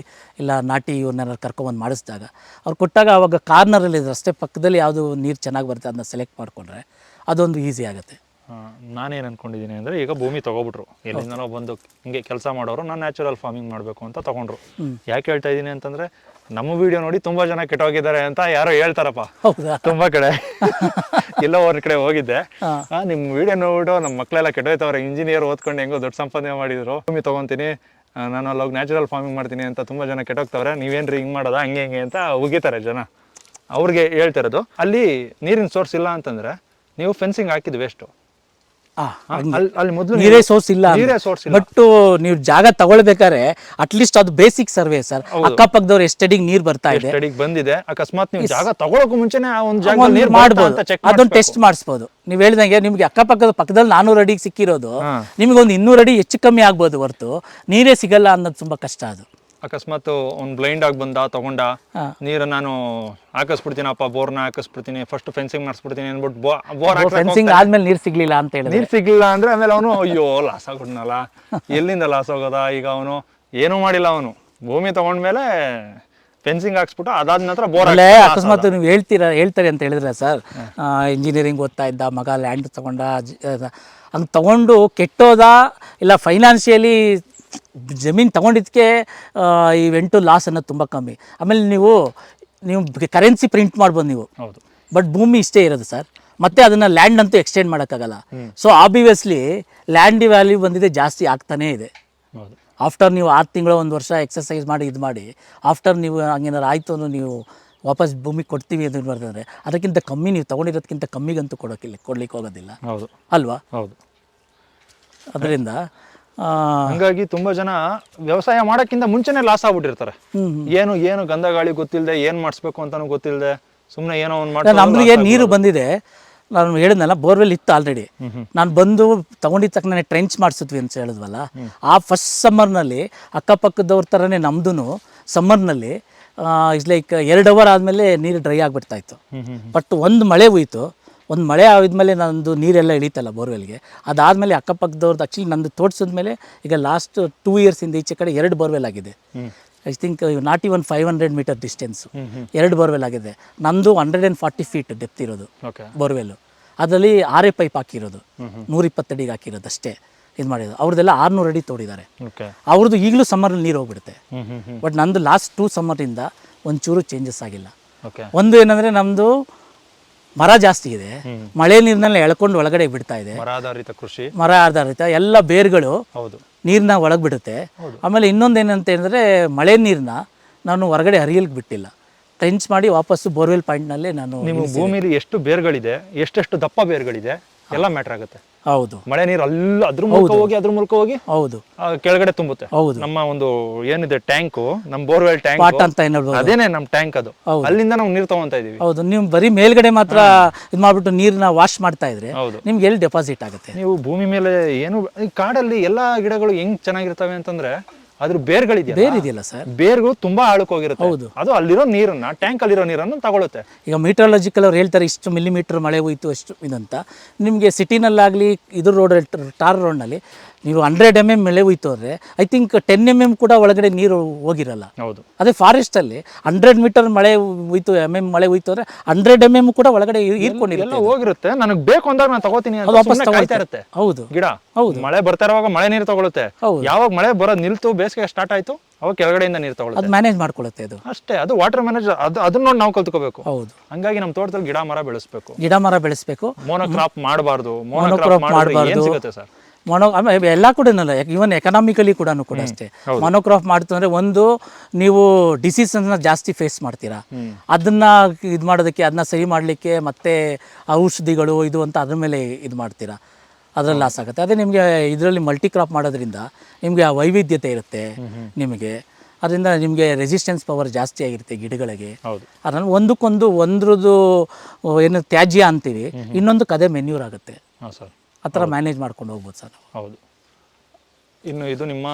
ಇಲ್ಲ ನಾಟಿ ಇವ್ರನ್ನೆಲ್ಲ ಕರ್ಕೊಂಬಂದು ಮಾಡಿಸಿದಾಗ ಅವ್ರು ಕೊಟ್ಟಾಗ ಅವಾಗ ಕಾರ್ನರಲ್ಲಿ ರಸ್ತೆ ಪಕ್ಕದಲ್ಲಿ ಯಾವುದು ನೀರು ಚೆನ್ನಾಗಿ ಬರುತ್ತೆ ಅದನ್ನ ಸೆಲೆಕ್ಟ್ ಮಾಡಿಕೊಂಡ್ರೆ ಅದೊಂದು ಈಸಿ ಆಗುತ್ತೆ. ನಾನೇನು ಅಂದ್ಕೊಂಡಿದ್ದೀನಿ ಅಂದರೆ ಈಗ ಭೂಮಿ ತೊಗೊಬಿಟ್ರು. ಎಲ್ಲಿಂದನೋ ಬಂದು ಹಿಂಗೆ ಕೆಲಸ ಮಾಡೋರು ನಾನು ನ್ಯಾಚುರಲ್ ಫಾರ್ಮಿಂಗ್ ಮಾಡಬೇಕು ಅಂತ ತೊಗೊಂಡ್ರು. ಯಾಕೆ ಹೇಳ್ತಾ ಇದ್ದೀನಿ ಅಂತಂದರೆ ನಮ್ಮ ವಿಡಿಯೋ ನೋಡಿ ತುಂಬ ಜನ ಕೆಟ್ಟೋಗಿದ್ದಾರೆ ಅಂತ ಯಾರೋ ಹೇಳ್ತಾರಪ್ಪ. ಹೌದಾ? ತುಂಬ ಕಡೆ. [LAUGHS] ಎಲ್ಲೋ ಅವ್ರ ಕಡೆ ಹೋಗಿದ್ದೆ. ನಿಮ್ ನಿಮ್ಮ ವಿಡಿಯೋ ನೋಡ್ಬಿಟ್ಟು ನಮ್ಮ ಮಕ್ಕಳೆಲ್ಲ ಕೆಟ್ಟೋಯ್ತವ್ರೆ ಇಂಜಿನಿಯರ್ ಓದ್ಕೊಂಡು ಹೆಂಗೋ ದೊಡ್ಡ ಸಂಪಾದನೆ ಮಾಡಿದ್ರು. ಭೂಮಿ ತಗೊಂತೀನಿ ನಾನು ಅಲ್ಲಿ ಹೋಗಿ ನ್ಯಾಚುರಲ್ ಫಾರ್ಮಿಂಗ್ ಮಾಡ್ತೀನಿ ಅಂತ ತುಂಬ ಜನ ಕೆಟ್ಟೋಗ್ತವ್ರೆ ನೀವೇನ್ರಿ ಹಿಂಗ್ ಮಾಡೋದಾ ಹಂಗೆ ಹಿಂಗೆ ಅಂತ ಉಗಿತಾರೆ ಜನ. ಅವ್ರಿಗೆ ಹೇಳ್ತಿರೋದು ಅಲ್ಲಿ ನೀರಿನ ಸೋರ್ಸ್ ಇಲ್ಲ ಅಂತಂದ್ರೆ ನೀವು ಫೆನ್ಸಿಂಗ್ ಹಾಕಿದ್ ವೇಸ್ಟು ಅಲ್ಲಿ ಅಲ್ಲಿ ಮೊದಲು ನೀರೇ ಸೋರ್ಸ್ ಇಲ್ಲ. ಬಟ್ ನೀವು ಜಾಗ ತಗೊಳ್ಬೇಕಾದ್ರೆ ಅಟ್ಲೀಸ್ಟ್ ಅದು ಬೇಸಿಕ್ ಸರ್ವೆ ಸರ್ ಅಕ್ಕಪಕ್ಕದವ್ರು ಎಷ್ಟಡಿಗೆ ನೀರ್ ಬರ್ತಾ ಇದೆ. ಬಂದಿದೆ. ಅಕಸ್ಮಾತ್ ನೀವು ಜಾಗ ತಗೊಳಕ್ಕೂ ಮುಂಚೆನೆ ಆ ಒಂದು ಜಾಗ ನೀರು ಮಾಡ್ಬೋದು. ಅದೊಂದು ಟೆಸ್ಟ್ ಮಾಡಿಸ್ಬೋದು. ನೀವು ಹೇಳ್ದಂಗೆ ನಿಮ್ಗೆ ಅಕ್ಕಪಕ್ಕದ ಪಕ್ಕದಲ್ಲಿ ನಾನೂರು ಅಡಿಗೆ ಸಿಕ್ಕಿರೋದು. ನಿಮಗೆ ನಿಮ್ಗೆ ಒಂದು ಇನ್ನೂರು ಅಡಿ ಹೆಚ್ಚು ಕಮ್ಮಿ ಆಗ್ಬೋದು ಹೊರತು. ನೀರೇ ಸಿಗಲ್ಲ ಅನ್ನೋದು ತುಂಬಾ ಕಷ್ಟ ಅದು. ಅಕಸ್ಮಾತ್ ಅವ್ನು ಬ್ಲೈಂಡ್ ಆಗಿ ಬಂದ ತಗೊಂಡ ನೀರ ನಾನು ಹಾಕಿಸ್ಬಿಡ್ತೀನಪ್ಪ ಬೋರ್ನ ಹಾಕಿಸ್ಬಿಡ್ತೀನಿ ಫಸ್ಟ್ ಫೆನ್ಸಿಂಗ್ ಮಾಡಿಸ್ಬಿಡ್ತೀನಿ ಅನ್ಬಿಟ್ಟು ಬೋರ್ ಫೆನ್ಸಿಂಗ್ ಆದ್ಮೇಲೆ ನೀರು ಸಿಗ್ಲಿಲ್ಲ ಅಂತ ಹೇಳಿ ನೀರು ಸಿಗ್ಲಿಲ್ಲ ಅಂದ್ರೆ ಆಮೇಲೆ ಅವನು ಅಯ್ಯೋ ಲಾಸ್ ಆಗ್ಬಿಡ್ನಲ್ಲ ಎಲ್ಲಿಂದ ಲಾಸ್ ಆಗೋದ? ಈಗ ಅವನು ಏನೂ ಮಾಡಿಲ್ಲ ಅವನು. ಭೂಮಿ ತಗೊಂಡ್ಮೇಲೆ ಫೆನ್ಸಿಂಗ್ ಹಾಕ್ಸ್ಬಿಟ್ಟು ಅದಾದ ನಂತರ ಬೋರ್ ಅಲ್ಲೇ ಅಕಸ್ಮಾತ್ ನೀವು ಹೇಳ್ತೀರಾ ಹೇಳ್ತಾರೆ ಅಂತ ಹೇಳಿದ್ರೆ ಸರ್ ಇಂಜಿನಿಯರಿಂಗ್ ಓದ್ತಾ ಇದ್ದ ಮಗ ಲ್ಯಾಂಡ್ ತಗೊಂಡ ಹಂಗೆ ತಗೊಂಡು ಕೆಟ್ಟೋದ ಇಲ್ಲ ಫೈನಾನ್ಷಿಯಲಿ ಜಮೀನು ಈ ವೆಂಟು ಲಾಸ್ ಅನ್ನೋದು ತುಂಬ ಕಮ್ಮಿ. ಆಮೇಲೆ ನೀವು ನೀವು ಕರೆನ್ಸಿ ಪ್ರಿಂಟ್ ಮಾಡ್ಬೋದು ನೀವು. ಹೌದು. ಬಟ್ ಭೂಮಿ ಇಷ್ಟೇ ಇರೋದು ಸರ್ ಮತ್ತೆ ಅದನ್ನು ಲ್ಯಾಂಡ್ ಅಂತೂ ಎಕ್ಸ್ಟೆಂಡ್ ಮಾಡೋಕ್ಕಾಗಲ್ಲ. ಸೊ ಆಬ್ವಿಯಸ್ಲಿ ಲ್ಯಾಂಡ್ ವ್ಯಾಲ್ಯೂ ಬಂದಿದೆ ಜಾಸ್ತಿ ಆಗ್ತಾನೇ ಇದೆ. ಹೌದು. ಆಫ್ಟರ್ ನೀವು ಆರು ತಿಂಗಳು ಒಂದು ವರ್ಷ ಎಕ್ಸಸೈಸ್ ಮಾಡಿ ಇದು ಮಾಡಿ ಆಫ್ಟರ್ ನೀವು ಹಂಗೇನಾರು ಆಯಿತು ಅಂದ್ರೆ ನೀವು ವಾಪಸ್ ಭೂಮಿ ಕೊಡ್ತೀವಿ ಅಂತ ಬರ್ತಂದ್ರೆ ಅದಕ್ಕಿಂತ ಕಮ್ಮಿ ನೀವು ತೊಗೊಂಡಿರೋದಕ್ಕಿಂತ ಕಮ್ಮಿಗಂತೂ ಕೊಡೋಕ್ಕಿಲ್ಲ ಕೊಡ್ಲಿಕ್ಕೆ ಹೋಗೋದಿಲ್ಲ. ಹೌದು. ಅಲ್ವಾ? ಹೌದು. ಅದರಿಂದ ಹಂಗಾಗಿ ತುಂಬಾ ಜನ ವ್ಯವಸಾಯ ಮಾಡೋಕ್ಕಿಂತ ಮುಂಚೆನೆ ಲಾಸ್ ಆಗ್ಬಿಟ್ಟಿರ್ತಾರೆ. ಏನು ಏನು ಗಂಧ ಗಾಳಿ ಗೊತ್ತಿಲ್ಲದೆ ಏನ್ ಮಾಡಿಸ್ಬೇಕು ಅಂತಾನು ಗೊತ್ತಿಲ್ಲದೆ ಸುಮ್ಮನೆ ಏನೋ ಒಂದು ಮಾಡಿ ನಮ್ಗೆ ನೀರು ಬಂದಿದೆ. ನಾನು ಹೇಳಿದ್ನಲ್ಲ ಬೋರ್ವೆಲ್ ಇತ್ತು ಆಲ್ರೆಡಿ ನಾನು ಬಂದು ತಗೊಂಡಿದ್ದ ತಕ್ಷಣ ಟ್ರೆಂಚ್ ಮಾಡಿಸಿದ್ವಿ ಅಂತ ಹೇಳಿದ್ವಲ್ಲ ಆ ಫಸ್ಟ್ ಸಮ್ಮರ್ನಲ್ಲಿ ಅಕ್ಕಪಕ್ಕದವ್ರ ಥರನೇ ನಮ್ದು ಸಮ್ಮರ್ನಲ್ಲಿ ಇಸ್ ಲೈಕ್ ಎರಡು ಅವರ್ ಆದಮೇಲೆ ನೀರು ಡ್ರೈ ಆಗಿಬಿಡ್ತಾ ಇತ್ತು. ಬಟ್ ಒಂದು ಮಳೆ ಹೋಯಿತು. ಒಂದು ಮಳೆ ಆದ್ಮೇಲೆ ನಂದು ನೀರೆಲ್ಲ ಇಳೀತಲ್ಲ ಬೋರ್ವೆಲ್ಗೆ. ಅದಾದಮೇಲೆ ಅಕ್ಕಪಕ್ಕದವ್ರದ್ದು ಆ್ಯಕ್ಚುಲಿ ನಂದು ತೋಡ್ಸಿದ್ಮೇಲೆ ಈಗ ಲಾಸ್ಟ್ ಟೂ ಇಯರ್ಸಿಂದ ಈಚೆ ಕಡೆ ಎರಡು ಬೋರ್ವೆಲ್ ಆಗಿದೆ. I think not even five hundred metre distance ಎರಡು ಬೋರ್ವೆಲ್ ಆಗಿದೆ. ನಂದು hundred and forty feet depth ಇರೋದು ಓಕೆ ಬೋರ್ವೆಲ್ಲು ಅದರಲ್ಲಿ ಆರೆ ಪೈಪ್ ಹಾಕಿರೋದು. ನೂರಿಪ್ಪತ್ತಡಿಗೆ ಹಾಕಿರೋದು ಅಷ್ಟೇ ಇದು ಮಾಡಿದ್ರು ಅವ್ರದ್ದೆಲ್ಲ ಆರ್ನೂರು ಅಡಿ ತೋಡಿದ್ದಾರೆ. ಅವ್ರದ್ದು ಈಗಲೂ ಸಮ್ಮರಲ್ಲಿ ನೀರು ಹೋಗ್ಬಿಡುತ್ತೆ. ಬಟ್ ನಂದು ಲಾಸ್ಟ್ ಟೂ ಸಮ್ಮರಿಂದ ಒಂಚೂರು ಚೇಂಜಸ್ ಆಗಿಲ್ಲ. ಒಂದು ಏನಂದರೆ ನಮ್ಮದು ಮರ ಜಾಸ್ತಿ ಇದೆ. ಮಳೆ ನೀರಿನಲ್ಲಿ ಎಳ್ಕೊಂಡು ಒಳಗಡೆ ಬಿಡ್ತಾ ಇದೆ. ಮರಾಧಾರಿತ ಕೃಷಿ. ಮರ ಆಧಾರಿತ ಎಲ್ಲ ಬೇರ್ಗಳು ಹೌದು. ನೀರನ್ನ ಒಳಗೆ ಬಿಡುತ್ತೆ. ಆಮೇಲೆ ಇನ್ನೊಂದು ಏನಂತ ಹೇಳಿದ್ರೆ ಮಳೆ ನೀರನ್ನ ನಾನು ಹೊರಗಡೆ ಹರಿಯಲಿಕ್ಕೆ ಬಿಟ್ಟಿಲ್ಲ. ಟ್ರೆಂಚ್ ಮಾಡಿ ವಾಪಸ್ಸು ಬೋರ್ವೆಲ್ ಪಾಯಿಂಟ್ನಲ್ಲೇ ನಾನು ನಿಮ್ಮ ಭೂಮಿಲಿ ಎಷ್ಟು ಬೇರ್ಗಳಿದೆ ಎಷ್ಟೆಷ್ಟು ದಪ್ಪ ಬೇರ್ಗಳಿದೆ ಎಲ್ಲ ಮ್ಯಾಟರ್ ಆಗುತ್ತೆ. ಹೌದು. ಮಳೆ ನೀರು ಅಲ್ಲ ಅದ್ರ ಮೂಲಕ ಹೋಗಿ ಅದ್ರ ಮೂಲಕ ಹೋಗಿ ಹೌದು. ಆ, ಕೆಳಗಡೆ ತುಂಬುತ್ತೆ. ಹೌದು. ನಮ್ಮ ಒಂದು ಏನಿದೆ ಟ್ಯಾಂಕು ನಮ್ಮ ಬೋರ್ವೆಲ್ ಟ್ಯಾಂಕ್ ಅಂತ ಏನು ಹೇಳ್ಬೋದು ಅದೇನೆ ನಮ್ಮ ಟ್ಯಾಂಕ್ ಅದು. ಹೌದು. ಅಲ್ಲಿಂದ ನಾವು ನೀರು ತಗೊಂತ ಇದೀವಿ. ಹೌದು. ನೀವು ಬರೀ ಮೇಲ್ಗಡೆ ಮಾತ್ರ ಇದು ಮಾಡ್ಬಿಟ್ಟು ನೀರನ್ನ ವಾಶ್ ಮಾಡ್ತಾ ಇದ್ರೆ ಹೌದು. ನಿಮ್ಗೆ ಎಲ್ಲಿ ಡೆಪಾಸಿಟ್ ಆಗುತ್ತೆ? ನೀವು ಭೂಮಿ ಮೇಲೆ ಏನು ಈ ಕಾಡಲ್ಲಿ ಎಲ್ಲಾ ಗಿಡಗಳು ಹೆಂಗ್ ಚೆನ್ನಾಗಿರ್ತವೆ ಅಂತಂದ್ರೆ ಅದ್ರ ಬೇರ್ಗಳಿದೆಯಲ್ಲ? ಬೇರ್ ಇದೆಯಲ್ಲ ಸರ್? ಬೇರ್ಗಳು ತುಂಬಾ ಆಳಕ್ಕೆ ಹೋಗಿರುತ್ತೆ. ಹೌದು. ಅದು ಅಲ್ಲಿರೋ ನೀರನ್ನ ಟ್ಯಾಂಕ್ ಅಲ್ಲಿರೋ ನೀರನ್ನು ತಗೊಳುತ್ತೆ. ಈಗ ಮೀಟ್ರಾಲಜಿಕಲ್ ಅವ್ರು ಹೇಳ್ತಾರೆ ಇಷ್ಟು ಮಿಲಿಮೀಟರ್ ಮಳೆ ಹೋಯ್ತು ಅಷ್ಟು ಇದಂತ. ನಿಮಗೆ ಸಿಟಿನಲ್ಲಾಗಲಿ ಇದು ರೋಡ್ ಟಾರ್ ರೋಡ್ನಲ್ಲಿ ನೀವು ಹಂಡ್ರೆಡ್ ಎಂ ಎಂ ಮಳೆ ಹೋಯ್ತು ಅಂದರೆ I think ten M M ಕೂಡ ಒಳಗಡೆ ನೀರು ಹೋಗಿರಲ್ಲ. ಹೌದು. ಅದೇ ಫಾರೆಸ್ಟಲ್ಲಿ ಹಂಡ್ರೆಡ್ ಮೀಟರ್ ಮಳೆ ಹೋಯ್ತು ಎಂ ಎಂ ಮಳೆ ಹೋಯ್ತು ಅಂದರೆ ಹಂಡ್ರೆಡ್ ಎಂ ಎಂ ಕೂಡ ಒಳಗಡೆ ಹೀರ್ಕೊಂಡಿರಲ್ಲ ಹೋಗಿರುತ್ತೆ. ನನಗೆ ಬೇಕು ಅಂದಾಗ ನಾನು ತಗೋತೀನಿ ವಾಪಸ್ ಇರುತ್ತೆ. ಹೌದು. ಗಿಡ ಹೌದು. ಮಳೆ ಬರ್ತಾ ಇರುವಾಗ ಮಳೆ ನೀರು ತಗೊಳುತ್ತೆ. ಹೌದು. ಯಾವಾಗ ಮಳೆ ಬರೋದು ನಿಲ್ತು ಬೇಸಿಗೆ ಸ್ಟಾರ್ಟ್ ಆಯ್ತು ಅವಾಗ ಕೆಳಗಡೆಯಿಂದ ನೀರು ತಗೊಳ್ಳುತ್ತೆ ಅದು ಮ್ಯಾನೇಜ್ ಮಾಡ್ಕೊಳ್ಳುತ್ತೆ ಅದು ಅಷ್ಟೇ ಅದು ವಾಟರ್ ಮ್ಯಾನೇಜ್ ಅದು ಅದನ್ನ ನೋಡಿ ನಾವು ಕಲ್ತ್ಕೋಬೇಕು. ಹೌದು. ಹಂಗಾಗಿ ನಮ್ಮ ತೋಟದಲ್ಲಿ ಗಿಡ ಮರ ಬೆಳೆಸಬೇಕು. ಗಿಡ ಮರ ಬೆಳೆಸಬೇಕು. ಮೋನೋಕ್ರಾಪ್ ಮಾಡಬಾರ್ದು. ಮೋನೋಕ್ರಾಪ್ ಮಾಡ್ಬಾರ್ದು. ಸಿಗುತ್ತೆ ಸರ್? ಮೊನೋ ಎಲ್ಲ ಕೂಡ ಇವನ್ ಎಕನಾಮಿಕಲಿ ಕೂಡ ಕೂಡ ಅಷ್ಟೇ. ಮೊನೋಕ್ರಾಪ್ ಮಾಡ್ತು ಅಂದ್ರೆ ಒಂದು ನೀವು ಡಿಸೀಸ್ ಅನ್ನ ಜಾಸ್ತಿ ಫೇಸ್ ಮಾಡ್ತೀರಾ. ಅದನ್ನ ಇದು ಮಾಡೋದಕ್ಕೆ ಅದನ್ನ ಸರಿ ಮಾಡಲಿಕ್ಕೆ ಮತ್ತೆ ಔಷಧಿಗಳು ಇದು ಅಂತ ಅದ್ರ ಮೇಲೆ ಇದು ಮಾಡ್ತೀರಾ. ಅದ್ರಲ್ಲಿ ಲಾಸ್ ಆಗುತ್ತೆ. ಅದೇ ನಿಮಗೆ ಇದರಲ್ಲಿ ಮಲ್ಟಿ ಕ್ರಾಪ್ ಮಾಡೋದ್ರಿಂದ ನಿಮಗೆ ಆ ವೈವಿಧ್ಯತೆ ಇರುತ್ತೆ ನಿಮಗೆ. ಅದರಿಂದ ನಿಮಗೆ ರೆಸಿಸ್ಟೆನ್ಸ್ ಪವರ್ ಜಾಸ್ತಿ ಆಗಿರುತ್ತೆ ಗಿಡಗಳಿಗೆ. ಅದನ್ನು ಒಂದಕ್ಕೊಂದು ಒಂದ್ರದ್ದು ಏನು ತ್ಯಾಜ್ಯ ಅಂತೀವಿ ಇನ್ನೊಂದು ಅದೇ ಮೆನ್ಯೂರ್ ಆಗುತ್ತೆ. ಸರ್. ಆ ಥರ ಮ್ಯಾನೇಜ್ ಮಾಡ್ಕೊಂಡು ಹೋಗ್ಬೋದು ಸರ್ ನಾವು. ಹೌದು. ಇನ್ನು ಇದು ನಿಮ್ಮ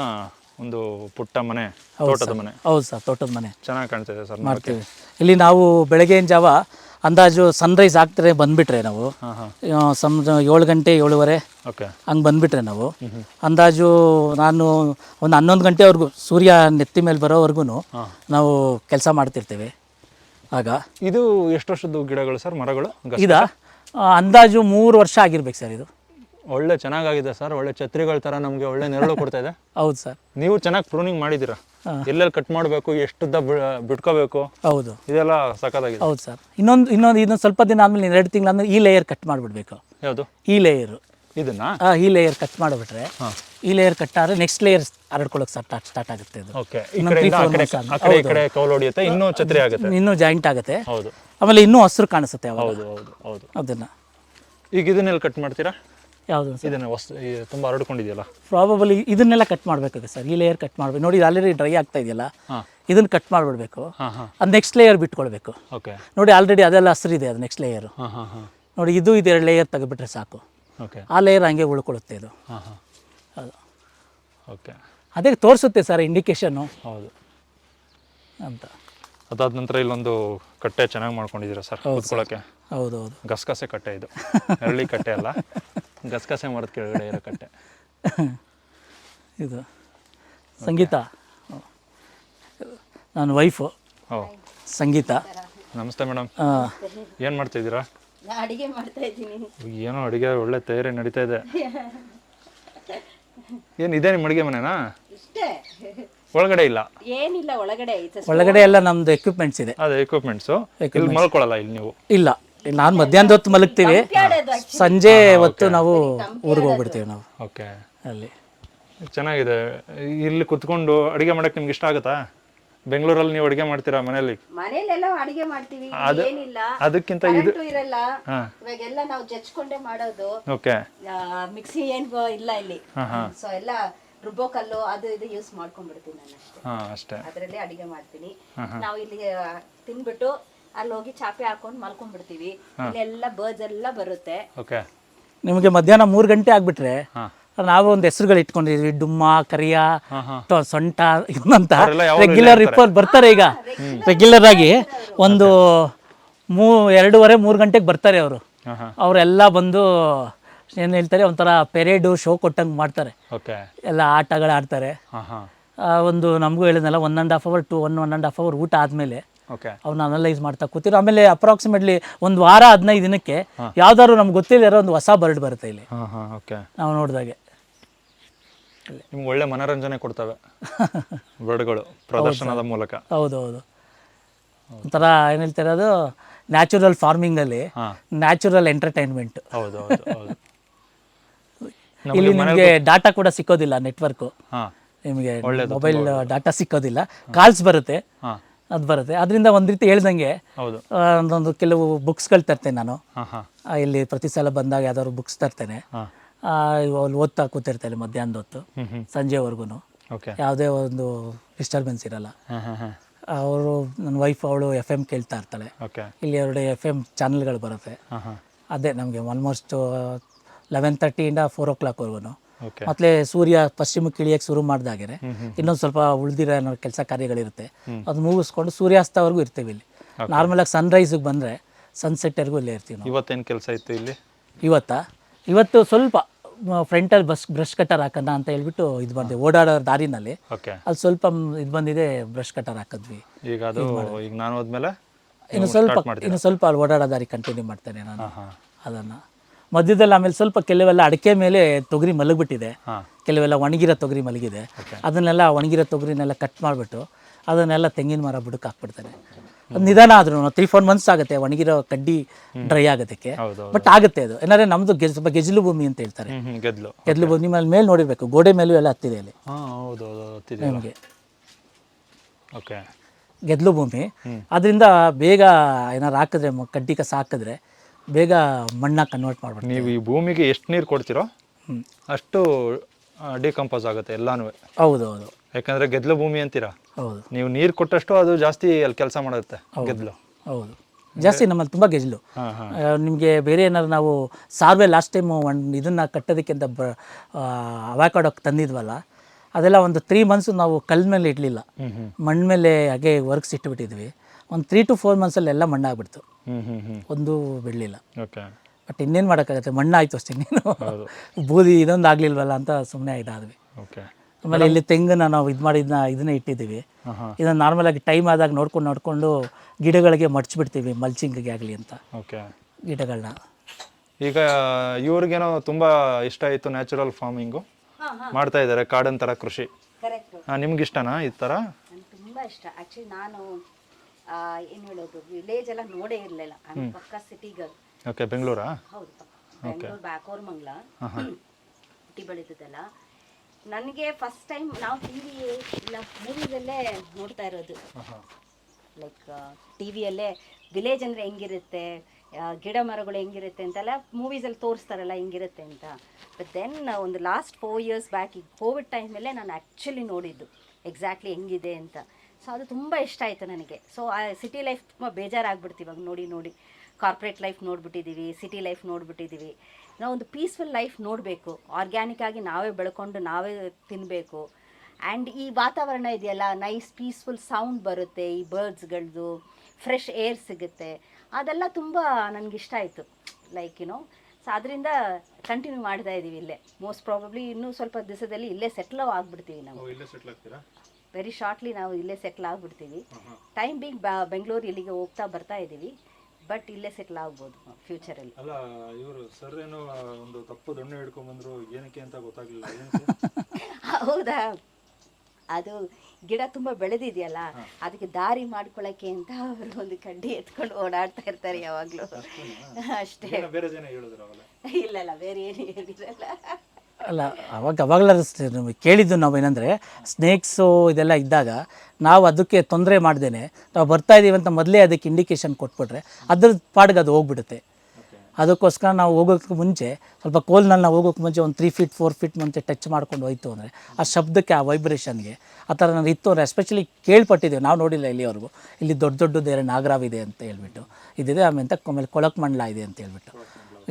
ಒಂದು ಪುಟ್ಟ ಮನೆ ತೋಟದ ಮನೆ. ಹೌದು ಸರ್ ತೋಟದ ಮನೆ. ಚೆನ್ನಾಗಿ ಕಾಣ್ತಿದೆ ಸರ್ ಮಾಡ್ತೀವಿ. ಇಲ್ಲಿ ನಾವು ಬೆಳಗ್ಗೆಯಿಂದ ಜಾವ ಅಂದಾಜು ಸನ್ರೈಸ್ ಆಗ್ತಾರೆ ಬಂದ್ಬಿಟ್ರೆ ನಾವು. ಸಮ್ ಏಳು ಗಂಟೆ ಏಳುವರೆ ಓಕೆ. ಹಂಗೆ ಬಂದ್ಬಿಟ್ರೆ ನಾವು. ಅಂದಾಜು ನಾನು ಒಂದು ಹನ್ನೊಂದು ಗಂಟೆವರೆಗೂ ಸೂರ್ಯ ನೆತ್ತಿ ಮೇಲೆ ಬರೋವರೆಗೂ ನಾವು ಕೆಲಸ ಮಾಡ್ತಿರ್ತೇವೆ. ಆಗ. ಇದು ಎಷ್ಟು ವರ್ಷದ ಗಿಡಗಳು ಸರ್ ಮರಗಳು? ಇದ? ಅಂದಾಜು ಮೂರು ವರ್ಷ ಆಗಿರ್ಬೇಕು ಸರ್ ಇದು. ಒಳ್ಳೆ ಚೆನ್ನಾಗಾಗಿದೆ ಸರ್ ಒಳ್ಳೆ ಛತ್ರಿಗಳ ತರ ನಮಗೆ ಒಳ್ಳೆ ನೆರಳು ಕೊಡ್ತಾ ಇದೆ. [LAUGHS] ಹೌದು ಸರ್. ನೀವು ಚೆನ್ನಾಗಿ ಪ್ರೂನಿಂಗ್ ಮಾಡಿದ್ದೀರಾ. ಎಲ್ಲೆಲ್ಲಿ ಕಟ್ ಮಾಡಬೇಕು ಎಷ್ಟುದ್ದ ಬಿಟ್ಕೋಬೇಕು? ಹೌದು. ಇದೆಲ್ಲ ಸಖತ್ತಾಗಿದೆ. ಹೌದು ಸರ್. ಇನ್ನೊಂದು ಇನ್ನೊಂದು ಇನ್ನೊಂದು ಸ್ವಲ್ಪ ದಿನ ಆದಮೇಲೆ ಎರಡು ತಿಂಗಳಾದ್ಮೇಲೆ ಈ ಲೇಯರ್ ಕಟ್ ಮಾಡಿಬಿಡ್ಬೇಕು. ಯಾವುದು? ಈ ಲೇಯರು ಇದನ್ನ? ಈ ಲೇಯರ್ ಕಟ್ ಮಾಡಿಬಿಟ್ರೆ ಈ ಲೇಯರ್ ಕಟ್ ಆದ್ರೆ ನೆಕ್ಸ್ಟ್ ಲೇಯರ್ ಹರಡ್ಕೊಳ್ಳೋಕೆ ಸ್ಟಾರ್ಟ್ ಸ್ಟಾರ್ಟ್ ಆಗುತ್ತೆ ಇದು. ಇನ್ನೂ ಛತ್ರಿ ಆಗುತ್ತೆ. ಇನ್ನೂ ಜಾಯಿಂಟ್ ಆಗುತ್ತೆ. ಹೌದು. ಆಮೇಲೆ ಇನ್ನೂ ಹಸಿರು ಕಾಣಿಸುತ್ತೆ ಹೌದು ಹೌದು ಹೌದು. ಅದನ್ನ. ಈಗ ಇದನ್ನೆಲ್ಲ ಕಟ್ ಮಾಡ್ತೀರಾ? ಯಾವುದು ಸರ್? ಇದನ್ನ ಹೊಸ ಈ ತುಂಬ ಹರಡ್ಕೊಂಡಿದೆಯಲ್ಲ ಪ್ರಾಬಬಲಿ ಇದನ್ನೆಲ್ಲ ಕಟ್ ಮಾಡಬೇಕು ಸರ್ ಈ ಲೇಯರ್ ಕಟ್ ಮಾಡಬೇಕು ನೋಡಿ ಆಲ್ರೆಡಿ ಡ್ರೈ ಆಗ್ತಾ ಇದೆಯಲ್ಲ? ಇದನ್ನ ಕಟ್ ಮಾಡಿಬಿಡ್ಬೇಕು. ಅದು ನೆಕ್ಸ್ಟ್ ಲೇಯರ್ ಬಿಟ್ಕೊಳ್ಬೇಕು. ಓಕೆ ನೋಡಿ ಆಲ್ರೆಡಿ ಅದೆಲ್ಲ ಹಸಿರಿದೆ ಅದು ನೆಕ್ಸ್ಟ್ ಲೇಯರು ಹಾಂ ಹಾಂ ಹಾಂ. ನೋಡಿ ಇದು ಇದು ಎರಡು ಲೇಯರ್ ತೆಗೆದ್ಬಿಟ್ರೆ ಸಾಕು. ಓಕೆ ಆ ಲೇಯರ್ ಹಂಗೆ ಉಳ್ಕೊಳ್ಳುತ್ತೆ ಇದು. ಹಾಂ ಹಾಂ. ಅದು ಓಕೆ ಅದೇ ತೋರಿಸುತ್ತೆ ಸರ್ ಇಂಡಿಕೇಶನ್ನು ಹೌದು. ಅಂತ. ಅದಾದ ನಂತರ ಇಲ್ಲೊಂದು ಕಟ್ಟೆ ಚೆನ್ನಾಗಿ ಮಾಡ್ಕೊಂಡಿದ್ದೀರಾ ಸರ್? ಕೂತ್ಕೊಳ್ಳೋಕ್ಕೆ ಹೌದು ಹೌದು ಗಸಗಸೆ ಕಟ್ಟೆ ಇದು. [LAUGHS] ಹಳ್ಳಿ ಕಟ್ಟೆ ಅಲ್ಲ. ಗಸಗಸೆ ಮರದ ಕೆಳಗಡೆ ಇರೋ ಕಟ್ಟೆ. ಇದು ಸಂಗೀತ. ನಾನು ವೈಫು. ಓ. ಸಂಗೀತ. ನಮಸ್ತೆ ಮೇಡಮ್. ಏನು ಮಾಡ್ತಿದ್ದೀರಾ ಅಡುಗೆ ಅಡಿಗೆ ಮಾಡ್ತಾ ಇದ್ದೀನಿ. ಏನೋ ಅಡುಗೆ ಒಳ್ಳೆ ತಯಾರಿ ನಡೀತಾ ಇದೆ. ಏನು ಇದೆ ನಿಮ್ಮ ಅಡುಗೆ ಮನೆನಾ? ಇಷ್ಟೇ. ಒಳಗಡೆ ಇಲ್ಲ. ಏನಿಲ್ಲ ಒಳಗಡೆ. ಐತೆ ಒಳಗಡೆ ಎಲ್ಲ ನಮ್ದು ಎಕ್ವಿಪ್ಮೆಂಟ್ಸ್ ಇದೆ. ಅದೇ ಎಕ್ವಿಪ್ಮೆಂಟ್ಸು ಇಲ್ಲಿ ಮಲ್ಕೊಳ್ಳಲ್ಲ ಇಲ್ಲಿ ನೀವು? ಇಲ್ಲ. ನಾನು ಮಧ್ಯಾಹ್ನದ ಹೊತ್ತು ಮಲಗ್ತೀವಿ. ಸಂಜೆ ಹೊತ್ತು ನಾವು ಊರಿಗೆ ಹೋಗ್ಬಿಡ್ತೀವಿ ನಾವು. ಓಕೆ ಅಲ್ಲಿ. ಚೆನ್ನಾಗಿದೆ. ಇಲ್ಲಿ ಕುತ್ಕೊಂಡು ಅಡಿಗೆ ಮಾಡಕ್ ನಿಮ್ಗೆ ಇಷ್ಟ ಆಗುತ್ತಾ? ಬೆಂಗಳೂರಲ್ಲಿ ನೀವು ಅಡಿಗೆ ಮಾಡ್ತೀರಾ ಮನೆಯಲ್ಲಿ? ಮನೇಲೆಲ್ಲ ಅಡಿಗೆ ಮಾಡ್ತೀವಿ. ಏನಿಲ್ಲ. ಅದಕ್ಕಿಂತ ಇದು ಕರೆಂಟು ಇರಲ್ಲ. ಇವಾಗೆಲ್ಲ ನಾವು ಜಚ್ಕೊಂಡೇ ಮಾಡೋದು. ಓಕೆ ಮಿಕ್ಸಿ ಏನ್ ಇಲ್ಲ ಇಲ್ಲಿ. ಸೊ ಎಲ್ಲ ರುಬ್ಬೋ ಕಲ್ಲು ಅದು ಇದು ಯೂಸ್ ಮಾಡ್ಕೊಂಡ್ಬಿಡ್ತೀನಿ ನಾನು ಅಷ್ಟೇ. ಹಾಂ ಅಷ್ಟೇ. ಅದರಲ್ಲೇ ಅಡಿಗೆ ಮಾಡ್ತೀನಿ. ನಾವು ಇಲ್ಲಿ ತಿನ್ಬಿಟ್ಟು ಅಲ್ಲಿ ಹೋಗಿ ಚಾಪೆ ಹಾಕೊಂಡು ಮಲ್ಕೊಂಡ್ಬಿಡ್ತೀವಿ. ಇಲ್ಲೆಲ್ಲ ಬರ್ಡ್ಸ್ ಎಲ್ಲ ಬರುತ್ತೆ. ಓಕೆ. ನಿಮಗೆ ಮಧ್ಯಾಹ್ನ ಮೂರು ಗಂಟೆ ಆಗ್ಬಿಟ್ರೆ ನಾವು ಒಂದು ಹೆಸರುಗಳು ಇಟ್ಕೊಂಡಿದ್ವಿ ಡುಮ್ಮ ಕರಿಯ ಹಾಂ ಸೊಂಟ ಇನ್ನಂತ ರೆಗ್ಯುಲರ್ ರಿಪೋರ್ಟ್ ಬರ್ತಾರೆ ಈಗ. ರೆಗ್ಯುಲರ್ ಆಗಿ ಒಂದು ಮೂ ಎರಡೂವರೆ ಮೂರು ಗಂಟೆಗೆ ಬರ್ತಾರೆ ಅವರು. ಅವರೆಲ್ಲ ಬಂದು ಏನು ಹೇಳ್ತಾರೆ ಒಂಥರ ಪೆರೇಡು ಶೋ ಕೊಟ್ಟಂಗೆ ಮಾಡ್ತಾರೆ. ಓಕೆ. ಎಲ್ಲ ಆಟಗಳು ಆಡ್ತಾರೆ. ಹಾಂ ಹಾಂ. ಆ, ಒಂದು ನಮಗೂ ಹೇಳಿದ್ನಲ್ಲ one and half hour to one one and half hour ಊಟ ಆದಮೇಲೆ ಅವ್ನ ಅನಲೈಸ್ ಮಾಡ್ತಾ ಕೂತಿರೋ ಆಮೇಲೆ ಅಪ್ರಾಕ್ಸಿಮೇಟ್ಲಿ ಒಂದು ವಾರ ಹದಿನೈದು ದಿನಕ್ಕೆ ಯಾವ್ದಾದ್ರು ನಮ್ಗೆ ಗೊತ್ತಿಲ್ಲ ಒಂದು ಹೊಸ ಬರ್ಡ್ ಬರುತ್ತೆ ಇಲ್ಲಿ. ನಾವು ನೋಡಿದಾಗೆ. ನಿಮ್ಗೆ ಒಳ್ಳೆ ಮನೋರಂಜನೆ ಕೊಡ್ತವೆ [LAUGHS] ಬರ್ಡ್ಗಳು ಪ್ರದರ್ಶನದ ಮೂಲಕ. ಹೌದು ಹೌದು ಒಂಥರ ಏನ್ ಹೇಳ್ತಾರೆ ಅದು ನ್ಯಾಚುರಲ್ ಫಾರ್ಮಿಂಗಲ್ಲಿ ಅಲ್ಲಿ ನ್ಯಾಚುರಲ್ ಎಂಟರ್ಟೈನ್ಮೆಂಟ್ ಹೌದು. [LAUGHS] ಇಲ್ಲಿ ನಿಮಗೆ ಡಾಟಾ ಕೂಡ ಸಿಕ್ಕೋದಿಲ್ಲ ನೆಟ್ವರ್ಕ್ ನಿಮಗೆ ಮೊಬೈಲ್ ಡಾಟಾ ಸಿಕ್ಕೋದಿಲ್ಲ. ಕಾಲ್ಸ್ ಬರುತ್ತೆ. ಅದು ಬರುತ್ತೆ. ಅದರಿಂದ ಒಂದು ರೀತಿ ಹೇಳ್ದಂಗೆ ಒಂದೊಂದು ಕೆಲವು ಬುಕ್ಸ್ಗಳು ತರ್ತೇನೆ ನಾನು. ಆ, ಇಲ್ಲಿ ಪ್ರತಿ ಸಲ ಬಂದಾಗ ಯಾವ್ದಾದ್ರು ಬುಕ್ಸ್ ತರ್ತೇನೆ. ಆ, ಇವ್ ಅಲ್ಲಿ ಓದ್ತಾ ಕೂತಿರ್ತೇನೆ ಮಧ್ಯಾಹ್ನದ ಹೊತ್ತು. ಸಂಜೆವರೆಗೂ ಓಕೆ. ಯಾವುದೇ ಒಂದು ಡಿಸ್ಟರ್ಬೆನ್ಸ್ ಇರಲ್ಲ. ಅವರು ನನ್ನ ವೈಫ್ ಅವಳು ಎಫ್ ಎಂ ಕೇಳ್ತಾ ಇರ್ತಾಳೆ. ಓಕೆ. ಇಲ್ಲಿ ಎರಡು ಎಫ್ ಎಂ ಚಾನಲ್ಗಳು ಬರುತ್ತೆ. ಹಾಂ ಹಾಂ. ಅದೇ ನಮಗೆ ಆಲ್ಮೋಸ್ಟ್ ಲೆವೆನ್ ತರ್ಟಿಯಿಂದ ಫೋರ್ ಓ ಕ್ಲಾಕ್ವರೆಗೂ ಮತ್ತೆ ಸೂರ್ಯ ಪಶ್ಚಿಮಕ್ಕೆ ಇಳಿಯಕ್ಕೆ ಶುರು ಮಾಡಿದಾಗೆ ಇನ್ನೊಂದು ಸ್ವಲ್ಪ ಉಳಿದಿರೋ ಕೆಲಸ ಕಾರ್ಯಗಳಿರುತ್ತೆ. ಅದು ಮುಗಿಸ್ಕೊಂಡು ಸೂರ್ಯಾಸ್ತವರೆಗೂ ಇರ್ತೀವಿ ಇಲ್ಲಿ. ನಾರ್ಮಲಾಗಿ ಸನ್ರೈಸಿಗೆ ಬಂದರೆ ಸನ್ಸೆಟ್ವರೆಗೂ ಇಲ್ಲೇ ಇರ್ತೀವಿ ನಾವು. ಇವತ್ತೇನು ಕೆಲಸ ಇತ್ತು ಇಲ್ಲಿ? ಇವತ್ತಾ? ಇವತ್ತು ಸ್ವಲ್ಪ ಫ್ರಂಟಲ್ಲಿ ಬಸ್ ಬ್ರಷ್ ಕಟ್ಟರ್ ಹಾಕೋಣ ಅಂತ ಹೇಳ್ಬಿಟ್ಟು ಇದು ಬಂದೆ. ಓಡಾಡೋ ದಾರಿನಲ್ಲಿ. ಅಲ್ಲಿ ಸ್ವಲ್ಪ ಇದು ಬಂದಿದೆ ಬ್ರಷ್ ಕಟ್ಟರ್ ಹಾಕಿದ್ವಿ. ಈಗ ಅದು ಈಗ ನಾನು ಹೋದ್ಮೇಲೆ ಇನ್ನು ಸ್ವಲ್ಪ ಇನ್ನು ಸ್ವಲ್ಪ ಅಲ್ಲಿ ಓಡಾಡೋ ದಾರಿ ಕಂಟಿನ್ಯೂ ಮಾಡ್ತೇನೆ ನಾನು. ಅದನ್ನು. ಮಧ್ಯದಲ್ಲಿ ಆಮೇಲೆ ಸ್ವಲ್ಪ ಕೆಲವೆಲ್ಲ ಅಡಿಕೆ ಮೇಲೆ ತೊಗರಿ ಮಲಗಿಬಿಟ್ಟಿದೆ. ಕೆಲವೆಲ್ಲ ಒಣಗಿರೋ ತೊಗರಿ ಮಲಗಿದೆ. ಅದನ್ನೆಲ್ಲ ಒಣಗಿರೋ ತೊಗರಿನೆಲ್ಲ ಕಟ್ ಮಾಡಿಬಿಟ್ಟು ಅದನ್ನೆಲ್ಲ ತೆಂಗಿನ ಮರ ಬುಡಕ್ಕೆ ಹಾಕ್ಬಿಡ್ತಾರೆ. ಅದು ನಿಧಾನ ಆದ್ರೂ ತ್ರೀ ಫೋರ್ ಮಂತ್ಸ್ ಆಗುತ್ತೆ ಒಣಗಿರೋ ಕಡ್ಡಿ ಡ್ರೈ ಆಗೋದಕ್ಕೆ. ಬಟ್ ಆಗುತ್ತೆ ಅದು. ಏನಾದ್ರೆ ನಮ್ದು ಗೆಜ್ಲು ಸ್ವಲ್ಪ ಗೆಜಲು ಭೂಮಿ ಅಂತ ಹೇಳ್ತಾರೆ. ಗೆದ್ಲು. ಭೂಮಿ ಮೇಲೆ ಮೇಲೆ ನೋಡಿರ್ಬೇಕು. ಗೋಡೆ ಮೇಲೂ ಎಲ್ಲ ಹತ್ತಿದೆ ಅಲ್ಲಿ. ನಿಮಗೆ ಗೆದ್ಲು ಭೂಮಿ. ಅದರಿಂದ ಬೇಗ ಏನಾರು ಹಾಕಿದ್ರೆ ಕಡ್ಡಿ ಕಸ ಹಾಕಿದ್ರೆ ಬೇಗ ಮಣ್ಣಾಗಿ ಕನ್ವರ್ಟ್ ಮಾಡ್ಬಿಡ್ತೀವಿ ನೀವು ಈ ಭೂಮಿಗೆ ಎಷ್ಟು ನೀರು ಕೊಡ್ತೀರೋ. ಅಷ್ಟು ಡಿಕಂಪೋಸ್ ಆಗುತ್ತೆ ಎಲ್ಲಾನು. ಹೌದು ಹೌದು. ಯಾಕಂದ್ರೆ ಗೆದ್ಲು ಭೂಮಿ ಅಂತೀರಾ? ಹೌದು. ನೀವು ನೀರು ಕೊಟ್ಟಷ್ಟು ಅದು ಜಾಸ್ತಿ ಅಲ್ಲಿ ಕೆಲಸ ಮಾಡುತ್ತೆ ಗೆದ್ಲು. ಹೌದು. ಜಾಸ್ತಿ ನಮ್ಮಲ್ಲಿ ತುಂಬ ಗೆಜ್ಲು ನಿಮಗೆ ಬೇರೆ ಏನಾದ್ರು ನಾವು ಸಾರ್ವೆ ಲಾಸ್ಟ್ ಟೈಮು ಒಂದು ಇದನ್ನು ಕಟ್ಟೋದಕ್ಕೆ ಅಂತ ಬ ಅವಾಕಾಡೋಕ್ಕೆ ತಂದಿದ್ವಲ್ಲ ಅದೆಲ್ಲ ಒಂದು ತ್ರೀ ಮಂತ್ಸ್ ನಾವು ಕಲ್ ಮೇಲೆ ಇಡಲಿಲ್ಲ. ಮಣ್ಣು ಮೇಲೆ ಹಾಗೆ ವರ್ಕ್ಸ್ ಇಟ್ಟುಬಿಟ್ಟಿದ್ವಿ ಒಂದು ತ್ರೀ ಟು ಫೋರ್ ಮಂತ್ಸಲ್ಲಿ ಎಲ್ಲ ಮಣ್ಣಾಗ್ಬಿಡ್ತು. ಹ್ಞೂ ಹ್ಞೂ ಹ್ಞೂ ಒಂದು ಬಿಡಲಿಲ್ಲ. ಓಕೆ ಬಟ್ ಇನ್ನೇನು ಮಾಡೋಕ್ಕಾಗತ್ತೆ? ಮಣ್ಣಾಯಿತು ಅಷ್ಟೇ ನೀನು ಹೌದು. ಬೂದಿ ಇದೊಂದು ಆಗಲಿಲ್ವಲ್ಲ ಅಂತ ಸುಮ್ಮನೆ ಇದಾದ್ವಿ. ಓಕೆ ಆಮೇಲೆ ಇಲ್ಲಿ ತೆಂಗನ್ನ ನಾವು ಇದು ಮಾಡಿದ್ನ ಇದನ್ನ ಇಟ್ಟಿದ್ದೀವಿ. ಇದನ್ನ ನಾರ್ಮಲ್ ಆಗಿ ಟೈಮ್ ಆದಾಗ ನೋಡ್ಕೊಂಡು ನೋಡಿಕೊಂಡು ಗಿಡಗಳಿಗೆ ಮಡ್ಚಿಬಿಡ್ತೀವಿ ಮಲ್ಚಿಂಗಿಗೆ ಆಗಲಿ ಅಂತ. ಓಕೆ ಗಿಡಗಳನ್ನ ಈಗ ಇವ್ರಿಗೇನೋ ತುಂಬ ಇಷ್ಟ ಆಯಿತು ನ್ಯಾಚುರಲ್ ಫಾರ್ಮಿಂಗು ಮಾಡ್ತಾ ಇದ್ದಾರೆ ಕಾಡನ್ ಥರ ಕೃಷಿ. ಕರೆಕ್ಟ್ ಹಾಂ ನಿಮ್ಗೆ ಇಷ್ಟನಾ ಈ ಥರ ತುಂಬ ಇಷ್ಟ. ಆ್ಯಕ್ಚುಲಿ ನಾನು ಏನ್ ಹೇಳೋದು? ವಿಲೇಜ್ ಎಲ್ಲ ನೋಡೇ ಇರಲಿಲ್ಲ. ಪಕ್ಕ ಸಿಟಿಗೆ ಓಕೆ ಬೆಂಗಳೂರಾ ಹೌದು ಬೆಂಗಳೂರು ಬ್ಯಾಕೋರ್ಮಂಗ್ಲ ಹುಟ್ಟಿ ಬೆಳೆದದಲ್ಲ ನನಗೆ ಫಸ್ಟ್ ಟೈಮ್ ನಾವು ಟಿವಿ ಇಲ್ಲ ಮೂವೀಸಲ್ಲೇ ನೋಡ್ತಾ ಇರೋದು. ಲೈಕ್ ಟಿ ವಿಯಲ್ಲೇ ವಿಲೇಜ್ ಅಂದರೆ ಹೆಂಗಿರುತ್ತೆ ಗಿಡ ಮರಗಳು ಹೆಂಗಿರುತ್ತೆ ಅಂತೆಲ್ಲ ಮೂವೀಸಲ್ಲಿ ತೋರಿಸ್ತಾರಲ್ಲ ಹೆಂಗಿರುತ್ತೆ ಅಂತ. ಬಟ್ ದೆನ್ ಒಂದು ಲಾಸ್ಟ್ ಫೋರ್ ಇಯರ್ಸ್ ಬ್ಯಾಕ್ ಈಗ ಕೋವಿಡ್ ಟೈಮಲ್ಲೇ ನಾನು ಆ್ಯಕ್ಚುಲಿ ನೋಡಿದ್ದು. ಎಕ್ಸಾಕ್ಟ್ಲಿ ಹೆಂಗಿದೆ ಅಂತ. ಸೊ ಅದು ತುಂಬ ಇಷ್ಟ ಆಯಿತು ನನಗೆ. ಸೊ ಆ ಸಿಟಿ ಲೈಫ್ ತುಂಬ ಬೇಜಾರಾಗ್ಬಿಡ್ತು ಇವಾಗ ನೋಡಿ ನೋಡಿ. ಕಾರ್ಪೊರೇಟ್ ಲೈಫ್ ನೋಡ್ಬಿಟ್ಟಿದ್ದೀವಿ ಸಿಟಿ ಲೈಫ್ ನೋಡ್ಬಿಟ್ಟಿದ್ದೀವಿ ನಾವು ಒಂದು ಪೀಸ್ಫುಲ್ ಲೈಫ್ ನೋಡಬೇಕು. ಆರ್ಗ್ಯಾನಿಕ್ ಆಗಿ ನಾವೇ ಬೆಳ್ಕೊಂಡು ನಾವೇ ತಿನ್ನಬೇಕು ಆ್ಯಂಡ್ ಈ ವಾತಾವರಣ ಇದೆಯಲ್ಲ ನೈಸ್ ಪೀಸ್ಫುಲ್ ಸೌಂಡ್ ಬರುತ್ತೆ, ಈ ಬರ್ಡ್ಸ್ಗಳದ್ದು ಫ್ರೆಶ್ ಏರ್ ಸಿಗುತ್ತೆ. ಅದೆಲ್ಲ ತುಂಬ ಇಷ್ಟ ಆಯಿತು. ಲೈಕ್ ಯುನೋ ಸೊ ಅದರಿಂದ ಕಂಟಿನ್ಯೂ ಮಾಡ್ತಾ ಇದ್ದೀವಿ ಇಲ್ಲೇ. ಮೋಸ್ಟ್ ಪ್ರಾಬಬ್ಲಿ ಇನ್ನೂ ಸ್ವಲ್ಪ ದಿವಸದಲ್ಲಿ ಇಲ್ಲೇ ಸೆಟ್ಲ್ ಆಗ್ಬಿಡ್ತೀವಿ ನಾವು. ಇಲ್ಲೇ ಸೆಟ್ಲ್ ಆಗ್ತೀರಾ? ವೆರಿ ಶಾರ್ಟ್ಲಿ ನಾವು ಇಲ್ಲೇ ಸೆಟ್ಲ್ ಆಗಿಬಿಡ್ತೀವಿ. ಟೈಮ್ ಬಿಗ್ ಬೆಂಗಳೂರು ಇಲ್ಲಿಗೆ ಹೋಗ್ತಾ ಬರ್ತಾ ಇದ್ದೀವಿ. ಬಟ್ ಇಲ್ಲೇ ಸೆಟ್ಲ್ ಆಗ್ಬೋದು ಫ್ಯೂಚರಲ್ಲಿ ಅಲ್ಲ. ಇವರು ಸರ್ ಏನೋ ಒಂದು ತಪ್ಪು ದೊಣ್ಣೆ ಹಿಡ್ಕೊಂಡ್ ಬಂದ್ರು ಏನಕ್ಕೆ ಅಂತ ಗೊತ್ತಾಗಲಿಲ್ಲ [LAUGHS] ಹೌದಾ? ಅದು ಗಿಡ ತುಂಬ ಬೆಳೆದಿದೆಯಲ್ಲ ಅದಕ್ಕೆ ದಾರಿ ಮಾಡ್ಕೊಳಕ್ಕೆ ಅಂತ ಅವರು ಒಂದು ಕಡ್ಡಿ ಎತ್ಕೊಂಡು ಓಡಾಡ್ತಾ ಇರ್ತಾರೆ ಯಾವಾಗಲೂ. [LAUGHS] ಅಷ್ಟೇ. ಏನೋ ಬೇರೆ ಜನ ಹೇಳಿದ್ರು ಅವೆಲ್ಲ [LAUGHS] ಇಲ್ಲ ಇಲ್ಲ ಬೇರೆ ಏನು ಏನಿರಲ್ಲ ಅಲ್ಲ, ಅವಾಗ ಅವಾಗಲ ಕೇಳಿದ್ದು ನಾವು ಏನಂದರೆ, ಸ್ನೇಕ್ಸು ಇದೆಲ್ಲ ಇದ್ದಾಗ ನಾವು ಅದಕ್ಕೆ ತೊಂದರೆ ಮಾಡ್ದೇನೆ, ನಾವು ಬರ್ತಾ ಇದ್ದೀವಿ ಅಂತ ಮೊದಲೇ ಅದಕ್ಕೆ ಇಂಡಿಕೇಶನ್ ಕೊಟ್ಬಿಟ್ರೆ ಅದ್ರ ಪಾಡಿಗೆ ಅದು ಹೋಗ್ಬಿಡುತ್ತೆ. ಅದಕ್ಕೋಸ್ಕರ ನಾವು ಹೋಗೋಕ್ಕೆ ಮುಂಚೆ ಸ್ವಲ್ಪ ಕೋಲ್ನಲ್ಲಿ ನಾವು ಹೋಗೋಕ್ಕೆ ಮುಂಚೆ ಒಂದು ತ್ರೀ ಫೀಟ್ ಫೋರ್ ಫೀಟ್ ಮುಂಚೆ ಟಚ್ ಮಾಡ್ಕೊಂಡು ಹೋಯ್ತು ಅಂದರೆ ಆ ಶಬ್ದಕ್ಕೆ, ಆ ವೈಬ್ರೇಷನ್ಗೆ ಆ ಥರ ನಾನು ಇತ್ತು ಅಂದರೆ ಎಸ್ಪೆಷಲಿ ಕೇಳ್ಪಟ್ಟಿದ್ದೇವೆ. ನಾವು ನೋಡಿಲ್ಲ ಇಲ್ಲಿವರೆಗೂ ಇಲ್ಲಿ ದೊಡ್ಡ ದೊಡ್ಡದು ನಾಗರಾವ್ ಇದೆ ಅಂತ ಹೇಳ್ಬಿಟ್ಟು, ಇದಿದೆ ಆಮೇಲೆ ಕೊಳಕ್ ಮಂಡಲ ಇದೆ ಅಂತ ಹೇಳ್ಬಿಟ್ಟು.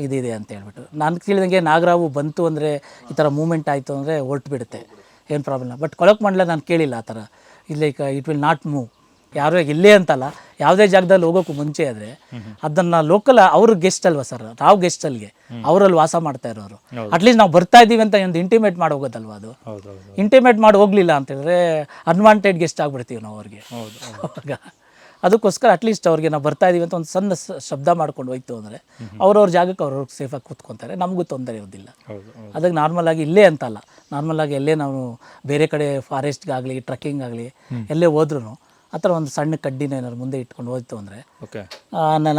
ಇದಿದೆ ಅಂತ ಹೇಳ್ಬಿಟ್ಟು. ನಾನು ತಿಳಿದಂಗೆ ನಾಗರಾವು ಬಂತು ಅಂದರೆ ಈ ಥರ ಮೂಮೆಂಟ್ ಆಯಿತು ಅಂದರೆ ಹೊರ್ಟು ಬಿಡುತ್ತೆ ಏನು ಪ್ರಾಬ್ಲಮ್ ಬಟ್ ಕೊಳಕ್ ಮಂಡಲ ನಾನು ಕೇಳಿಲ್ಲ ಆ ಥರ like it will not move ಯಾರೋ ಇಲ್ಲೇ ಅಂತಲ್ಲ ಯಾವುದೇ ಜಾಗದಲ್ಲಿ ಹೋಗೋಕ್ಕೂ ಮುಂಚೆ ಆದರೆ ಅದನ್ನು ಲೋಕಲ್ ಅವ್ರ ಗೆಸ್ಟ್ ಅಲ್ವಾ ಸರ್ ನಾವು ಗೆಸ್ಟ್ ಅಲ್ಲಿಗೆ ಅವರಲ್ಲಿ ವಾಸ ಮಾಡ್ತಾ ಇರೋರು. ಅಟ್ಲೀಸ್ಟ್ ನಾವು ಬರ್ತಾ ಇದ್ದೀವಿ ಅಂತ ಒಂದು ಇಂಟಿಮೇಟ್ ಮಾಡಿ ಹೋಗೋದಲ್ವಾ ಅದು? ಇಂಟಿಮೇಟ್ ಮಾಡಿ ಹೋಗ್ಲಿಲ್ಲ ಅಂತ ಹೇಳಿದ್ರೆ ಅನ್ವಾಂಟೆಡ್ ಗೆಸ್ಟ್ ಆಗ್ಬಿಡ್ತೀವಿ ನಾವು ಅವ್ರಿಗೆ. ಅವಾಗ ಅದಕ್ಕೋಸ್ಕರ ಅಟ್ಲೀಸ್ಟ್ ಅವ್ರಿಗೆ ನಾವು ಬರ್ತಾ ಇದೀವಿ ಅಂತ ಒಂದು ಸಣ್ಣ ಶಬ್ದ ಮಾಡ್ಕೊಂಡು ಹೋಯ್ತು ಅಂದರೆ ಅವ್ರವ್ರ ಜಾಗಕ್ಕೆ ಅವ್ರವ್ರಿಗೆ ಸೇಫಾಗಿ ಕೂತ್ಕೊತಾರೆ. ನಮಗೂ ತೊಂದರೆ ಇರೋದಿಲ್ಲ. ಅದಕ್ಕೆ ನಾರ್ಮಲ್ ಆಗಿ ಇಲ್ಲೇ ಅಂತಲ್ಲ ನಾರ್ಮಲ್ ಆಗಿ ಎಲ್ಲೇ ನಾವು ಬೇರೆ ಕಡೆ ಫಾರೆಸ್ಟ್ಗಾಗಲಿ ಟ್ರಕ್ಕಿಂಗ್ ಆಗಲಿ ಎಲ್ಲೇ ಹೋದ್ರೂ ಆ ಥರ ಒಂದು ಸಣ್ಣ ಕಡ್ಡಿನ ಏನಾದ್ರು ಮುಂದೆ ಇಟ್ಕೊಂಡು ಹೋಯ್ತು ಅಂದರೆ ಓಕೆ.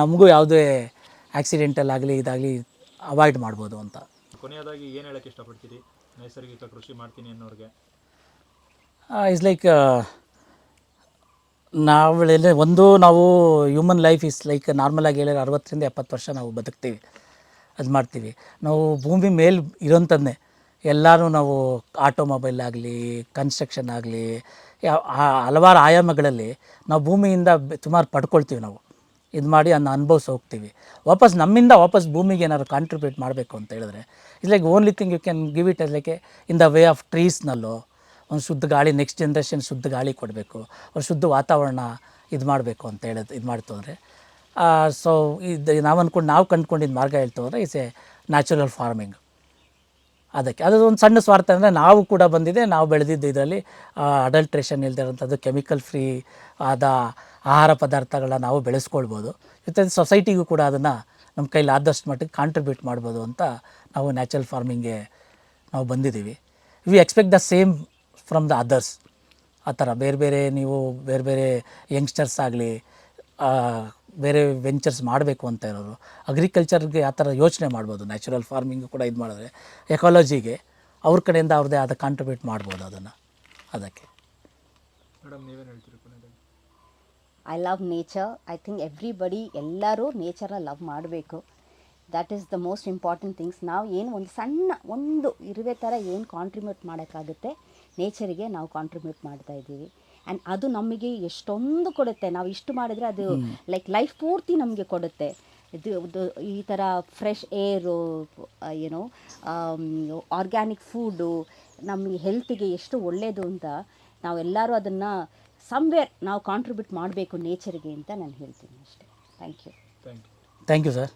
ನಮಗೂ ಯಾವುದೇ ಆಕ್ಸಿಡೆಂಟಲ್ ಆಗಲಿ ಇದಾಗಲಿ ಅವಾಯ್ಡ್ ಮಾಡ್ಬೋದು ಅಂತ. ಕೊನೆಯದಾಗಿ ಏನು ಹೇಳಕ್ಕೆ ಇಷ್ಟಪಡ್ತೀರಿ? ನೈಸರ್ಗಿಕ ಕೃಷಿ ಮಾಡ್ತೀನಿ ಅನ್ನೋರಿಗೆ. ಇಸ್ ಲೈಕ್ ನಾವೆಲ್ಲ ಒಂದು ನಾವು ಹ್ಯೂಮನ್ ಲೈಫ್ ಇಸ್ ಲೈಕ್ ನಾರ್ಮಲಾಗಿ ಹೇಳಿದ್ರೆ ಅರವತ್ತರಿಂದ ಎಪ್ಪತ್ತು ವರ್ಷ ನಾವು ಬದುಕ್ತೀವಿ. ಅದು ಮಾಡ್ತೀವಿ. ನಾವು ಭೂಮಿ ಮೇಲೆ ಇರೋಂಥದ್ದೇ ಎಲ್ಲರೂ ನಾವು ಆಟೋಮೊಬೈಲ್ ಆಗಲಿ ಕನ್ಸ್ಟ್ರಕ್ಷನ್ ಆಗಲಿ ಹಲವಾರು ಆಯಾಮಗಳಲ್ಲಿ ನಾವು ಭೂಮಿಯಿಂದ ಸುಮಾರು ಪಡ್ಕೊಳ್ತೀವಿ ನಾವು. ಇದು ಮಾಡಿ ಅದನ್ನ ಅನುಭವಿಸಿ ಹೋಗ್ತೀವಿ. ವಾಪಸ್ ನಮ್ಮಿಂದ ವಾಪಸ್ ಭೂಮಿಗೆ ಏನಾದ್ರು ಕಾಂಟ್ರಿಬ್ಯೂಟ್ ಮಾಡಬೇಕು ಅಂತ ಹೇಳಿದ್ರೆ it's like only thing you can give it like in the way of ಟ್ರೀಸ್ನಲ್ಲೋ ಒಂದು ಶುದ್ಧ ಗಾಳಿ ನೆಕ್ಸ್ಟ್ ಜನ್ರೇಷನ್ ಶುದ್ಧ ಗಾಳಿ ಕೊಡಬೇಕು. ಅವ್ರು ಶುದ್ಧ ವಾತಾವರಣ ಇದು ಮಾಡಬೇಕು ಅಂತ ಹೇಳೋದು, ಇದು ಮಾಡ್ತು ಅಂದರೆ ಸೊ ಇದು ನಾವು ಅಂದ್ಕೊಂಡು ನಾವು ಕಂಡ್ಕೊಂಡಿದ್ದು ಮಾರ್ಗ ಹೇಳ್ತು ಅಂದರೆ ಇಸ್ ಎ ನ್ಯಾಚುರಲ್ ಫಾರ್ಮಿಂಗ್ ಅದಕ್ಕೆ ಅದು ಒಂದು ಸಣ್ಣ ಸ್ವಾರ್ಥ ಅಂದರೆ ನಾವು ಕೂಡ ಬಂದಿದೆ, ನಾವು ಬೆಳೆದಿದ್ದು ಇದರಲ್ಲಿ ಅಡಲ್ಟ್ರೇಷನ್ ಇಲ್ದಿರೋಂಥದ್ದು ಕೆಮಿಕಲ್ ಫ್ರೀ ಆದ ಆಹಾರ ಪದಾರ್ಥಗಳನ್ನ ನಾವು ಬೆಳೆಸ್ಕೊಳ್ಬೋದು. ಜೊತೆ ಸೊಸೈಟಿಗೂ ಕೂಡ ಅದನ್ನು ನಮ್ಮ ಕೈಲಿ ಆದಷ್ಟು ಮಟ್ಟಿಗೆ ಕಾಂಟ್ರಿಬ್ಯೂಟ್ ಮಾಡ್ಬೋದು ಅಂತ ನಾವು ನ್ಯಾಚುರಲ್ ಫಾರ್ಮಿಂಗ್ಗೆ ನಾವು ಬಂದಿದ್ದೀವಿ. We expect the same from the others ಆ ಥರ ಬೇರೆ ಬೇರೆ ನೀವು ಬೇರೆ ಬೇರೆ ಯಂಗ್ಸ್ಟರ್ಸ್ ಆಗಲಿ ಬೇರೆ ವೆಂಚರ್ಸ್ ಮಾಡಬೇಕು ಅಂತ ಇರೋರು ಅಗ್ರಿಕಲ್ಚರ್ಗೆ ಆ ಥರ ಯೋಚನೆ ಮಾಡ್ಬೋದು. ನ್ಯಾಚುರಲ್ ಫಾರ್ಮಿಂಗ್ ಕೂಡ ಇದು ಮಾಡಿದ್ರೆ ಎಕಾಲಜಿಗೆ ಅವ್ರ ಕಡೆಯಿಂದ ಅವ್ರದ್ದೇ ಆದ ಕಾಂಟ್ರಿಬ್ಯೂಟ್ ಮಾಡ್ಬೋದು ಅದನ್ನು ಅದಕ್ಕೆ. I love nature I think everybody ಎಲ್ಲರೂ ನೇಚರ್ನ ಲವ್ ಮಾಡಬೇಕು. That is the most important things ನಾವು ಏನು ಒಂದು ಸಣ್ಣ ಒಂದು ಇರುವೆ ಥರ ಏನು ಕಾಂಟ್ರಿಬ್ಯೂಟ್ ಮಾಡೋಕ್ಕಾಗುತ್ತೆ ನೇಚರಿಗೆ ನಾವು ಕಾಂಟ್ರಿಬ್ಯೂಟ್ ಮಾಡ್ತಾ ಇದ್ದೀವಿ. ಆ್ಯಂಡ್ ಅದು ನಮಗೆ ಎಷ್ಟೊಂದು ಕೊಡುತ್ತೆ. ನಾವು ಇಷ್ಟು ಮಾಡಿದರೆ ಅದು ಲೈಕ್ ಲೈಫ್ ಪೂರ್ತಿ ನಮಗೆ ಕೊಡುತ್ತೆ. ಇದು ಇದು ಈ ಥರ ಫ್ರೆಶ್ ಏರು ಏನೋ ಆರ್ಗ್ಯಾನಿಕ್ ಫುಡ್ಡು ನಮ್ಮ ಹೆಲ್ತಿಗೆ ಎಷ್ಟು ಒಳ್ಳೆಯದು ಅಂತ ನಾವೆಲ್ಲರೂ ಅದನ್ನು ಸಮ್ವೇರ್ ನಾವು ಕಾಂಟ್ರಿಬ್ಯೂಟ್ ಮಾಡಬೇಕು ನೇಚರ್ಗೆ ಅಂತ ನಾನು ಹೇಳ್ತೀನಿ ಅಷ್ಟೇ. Thank you thank you sir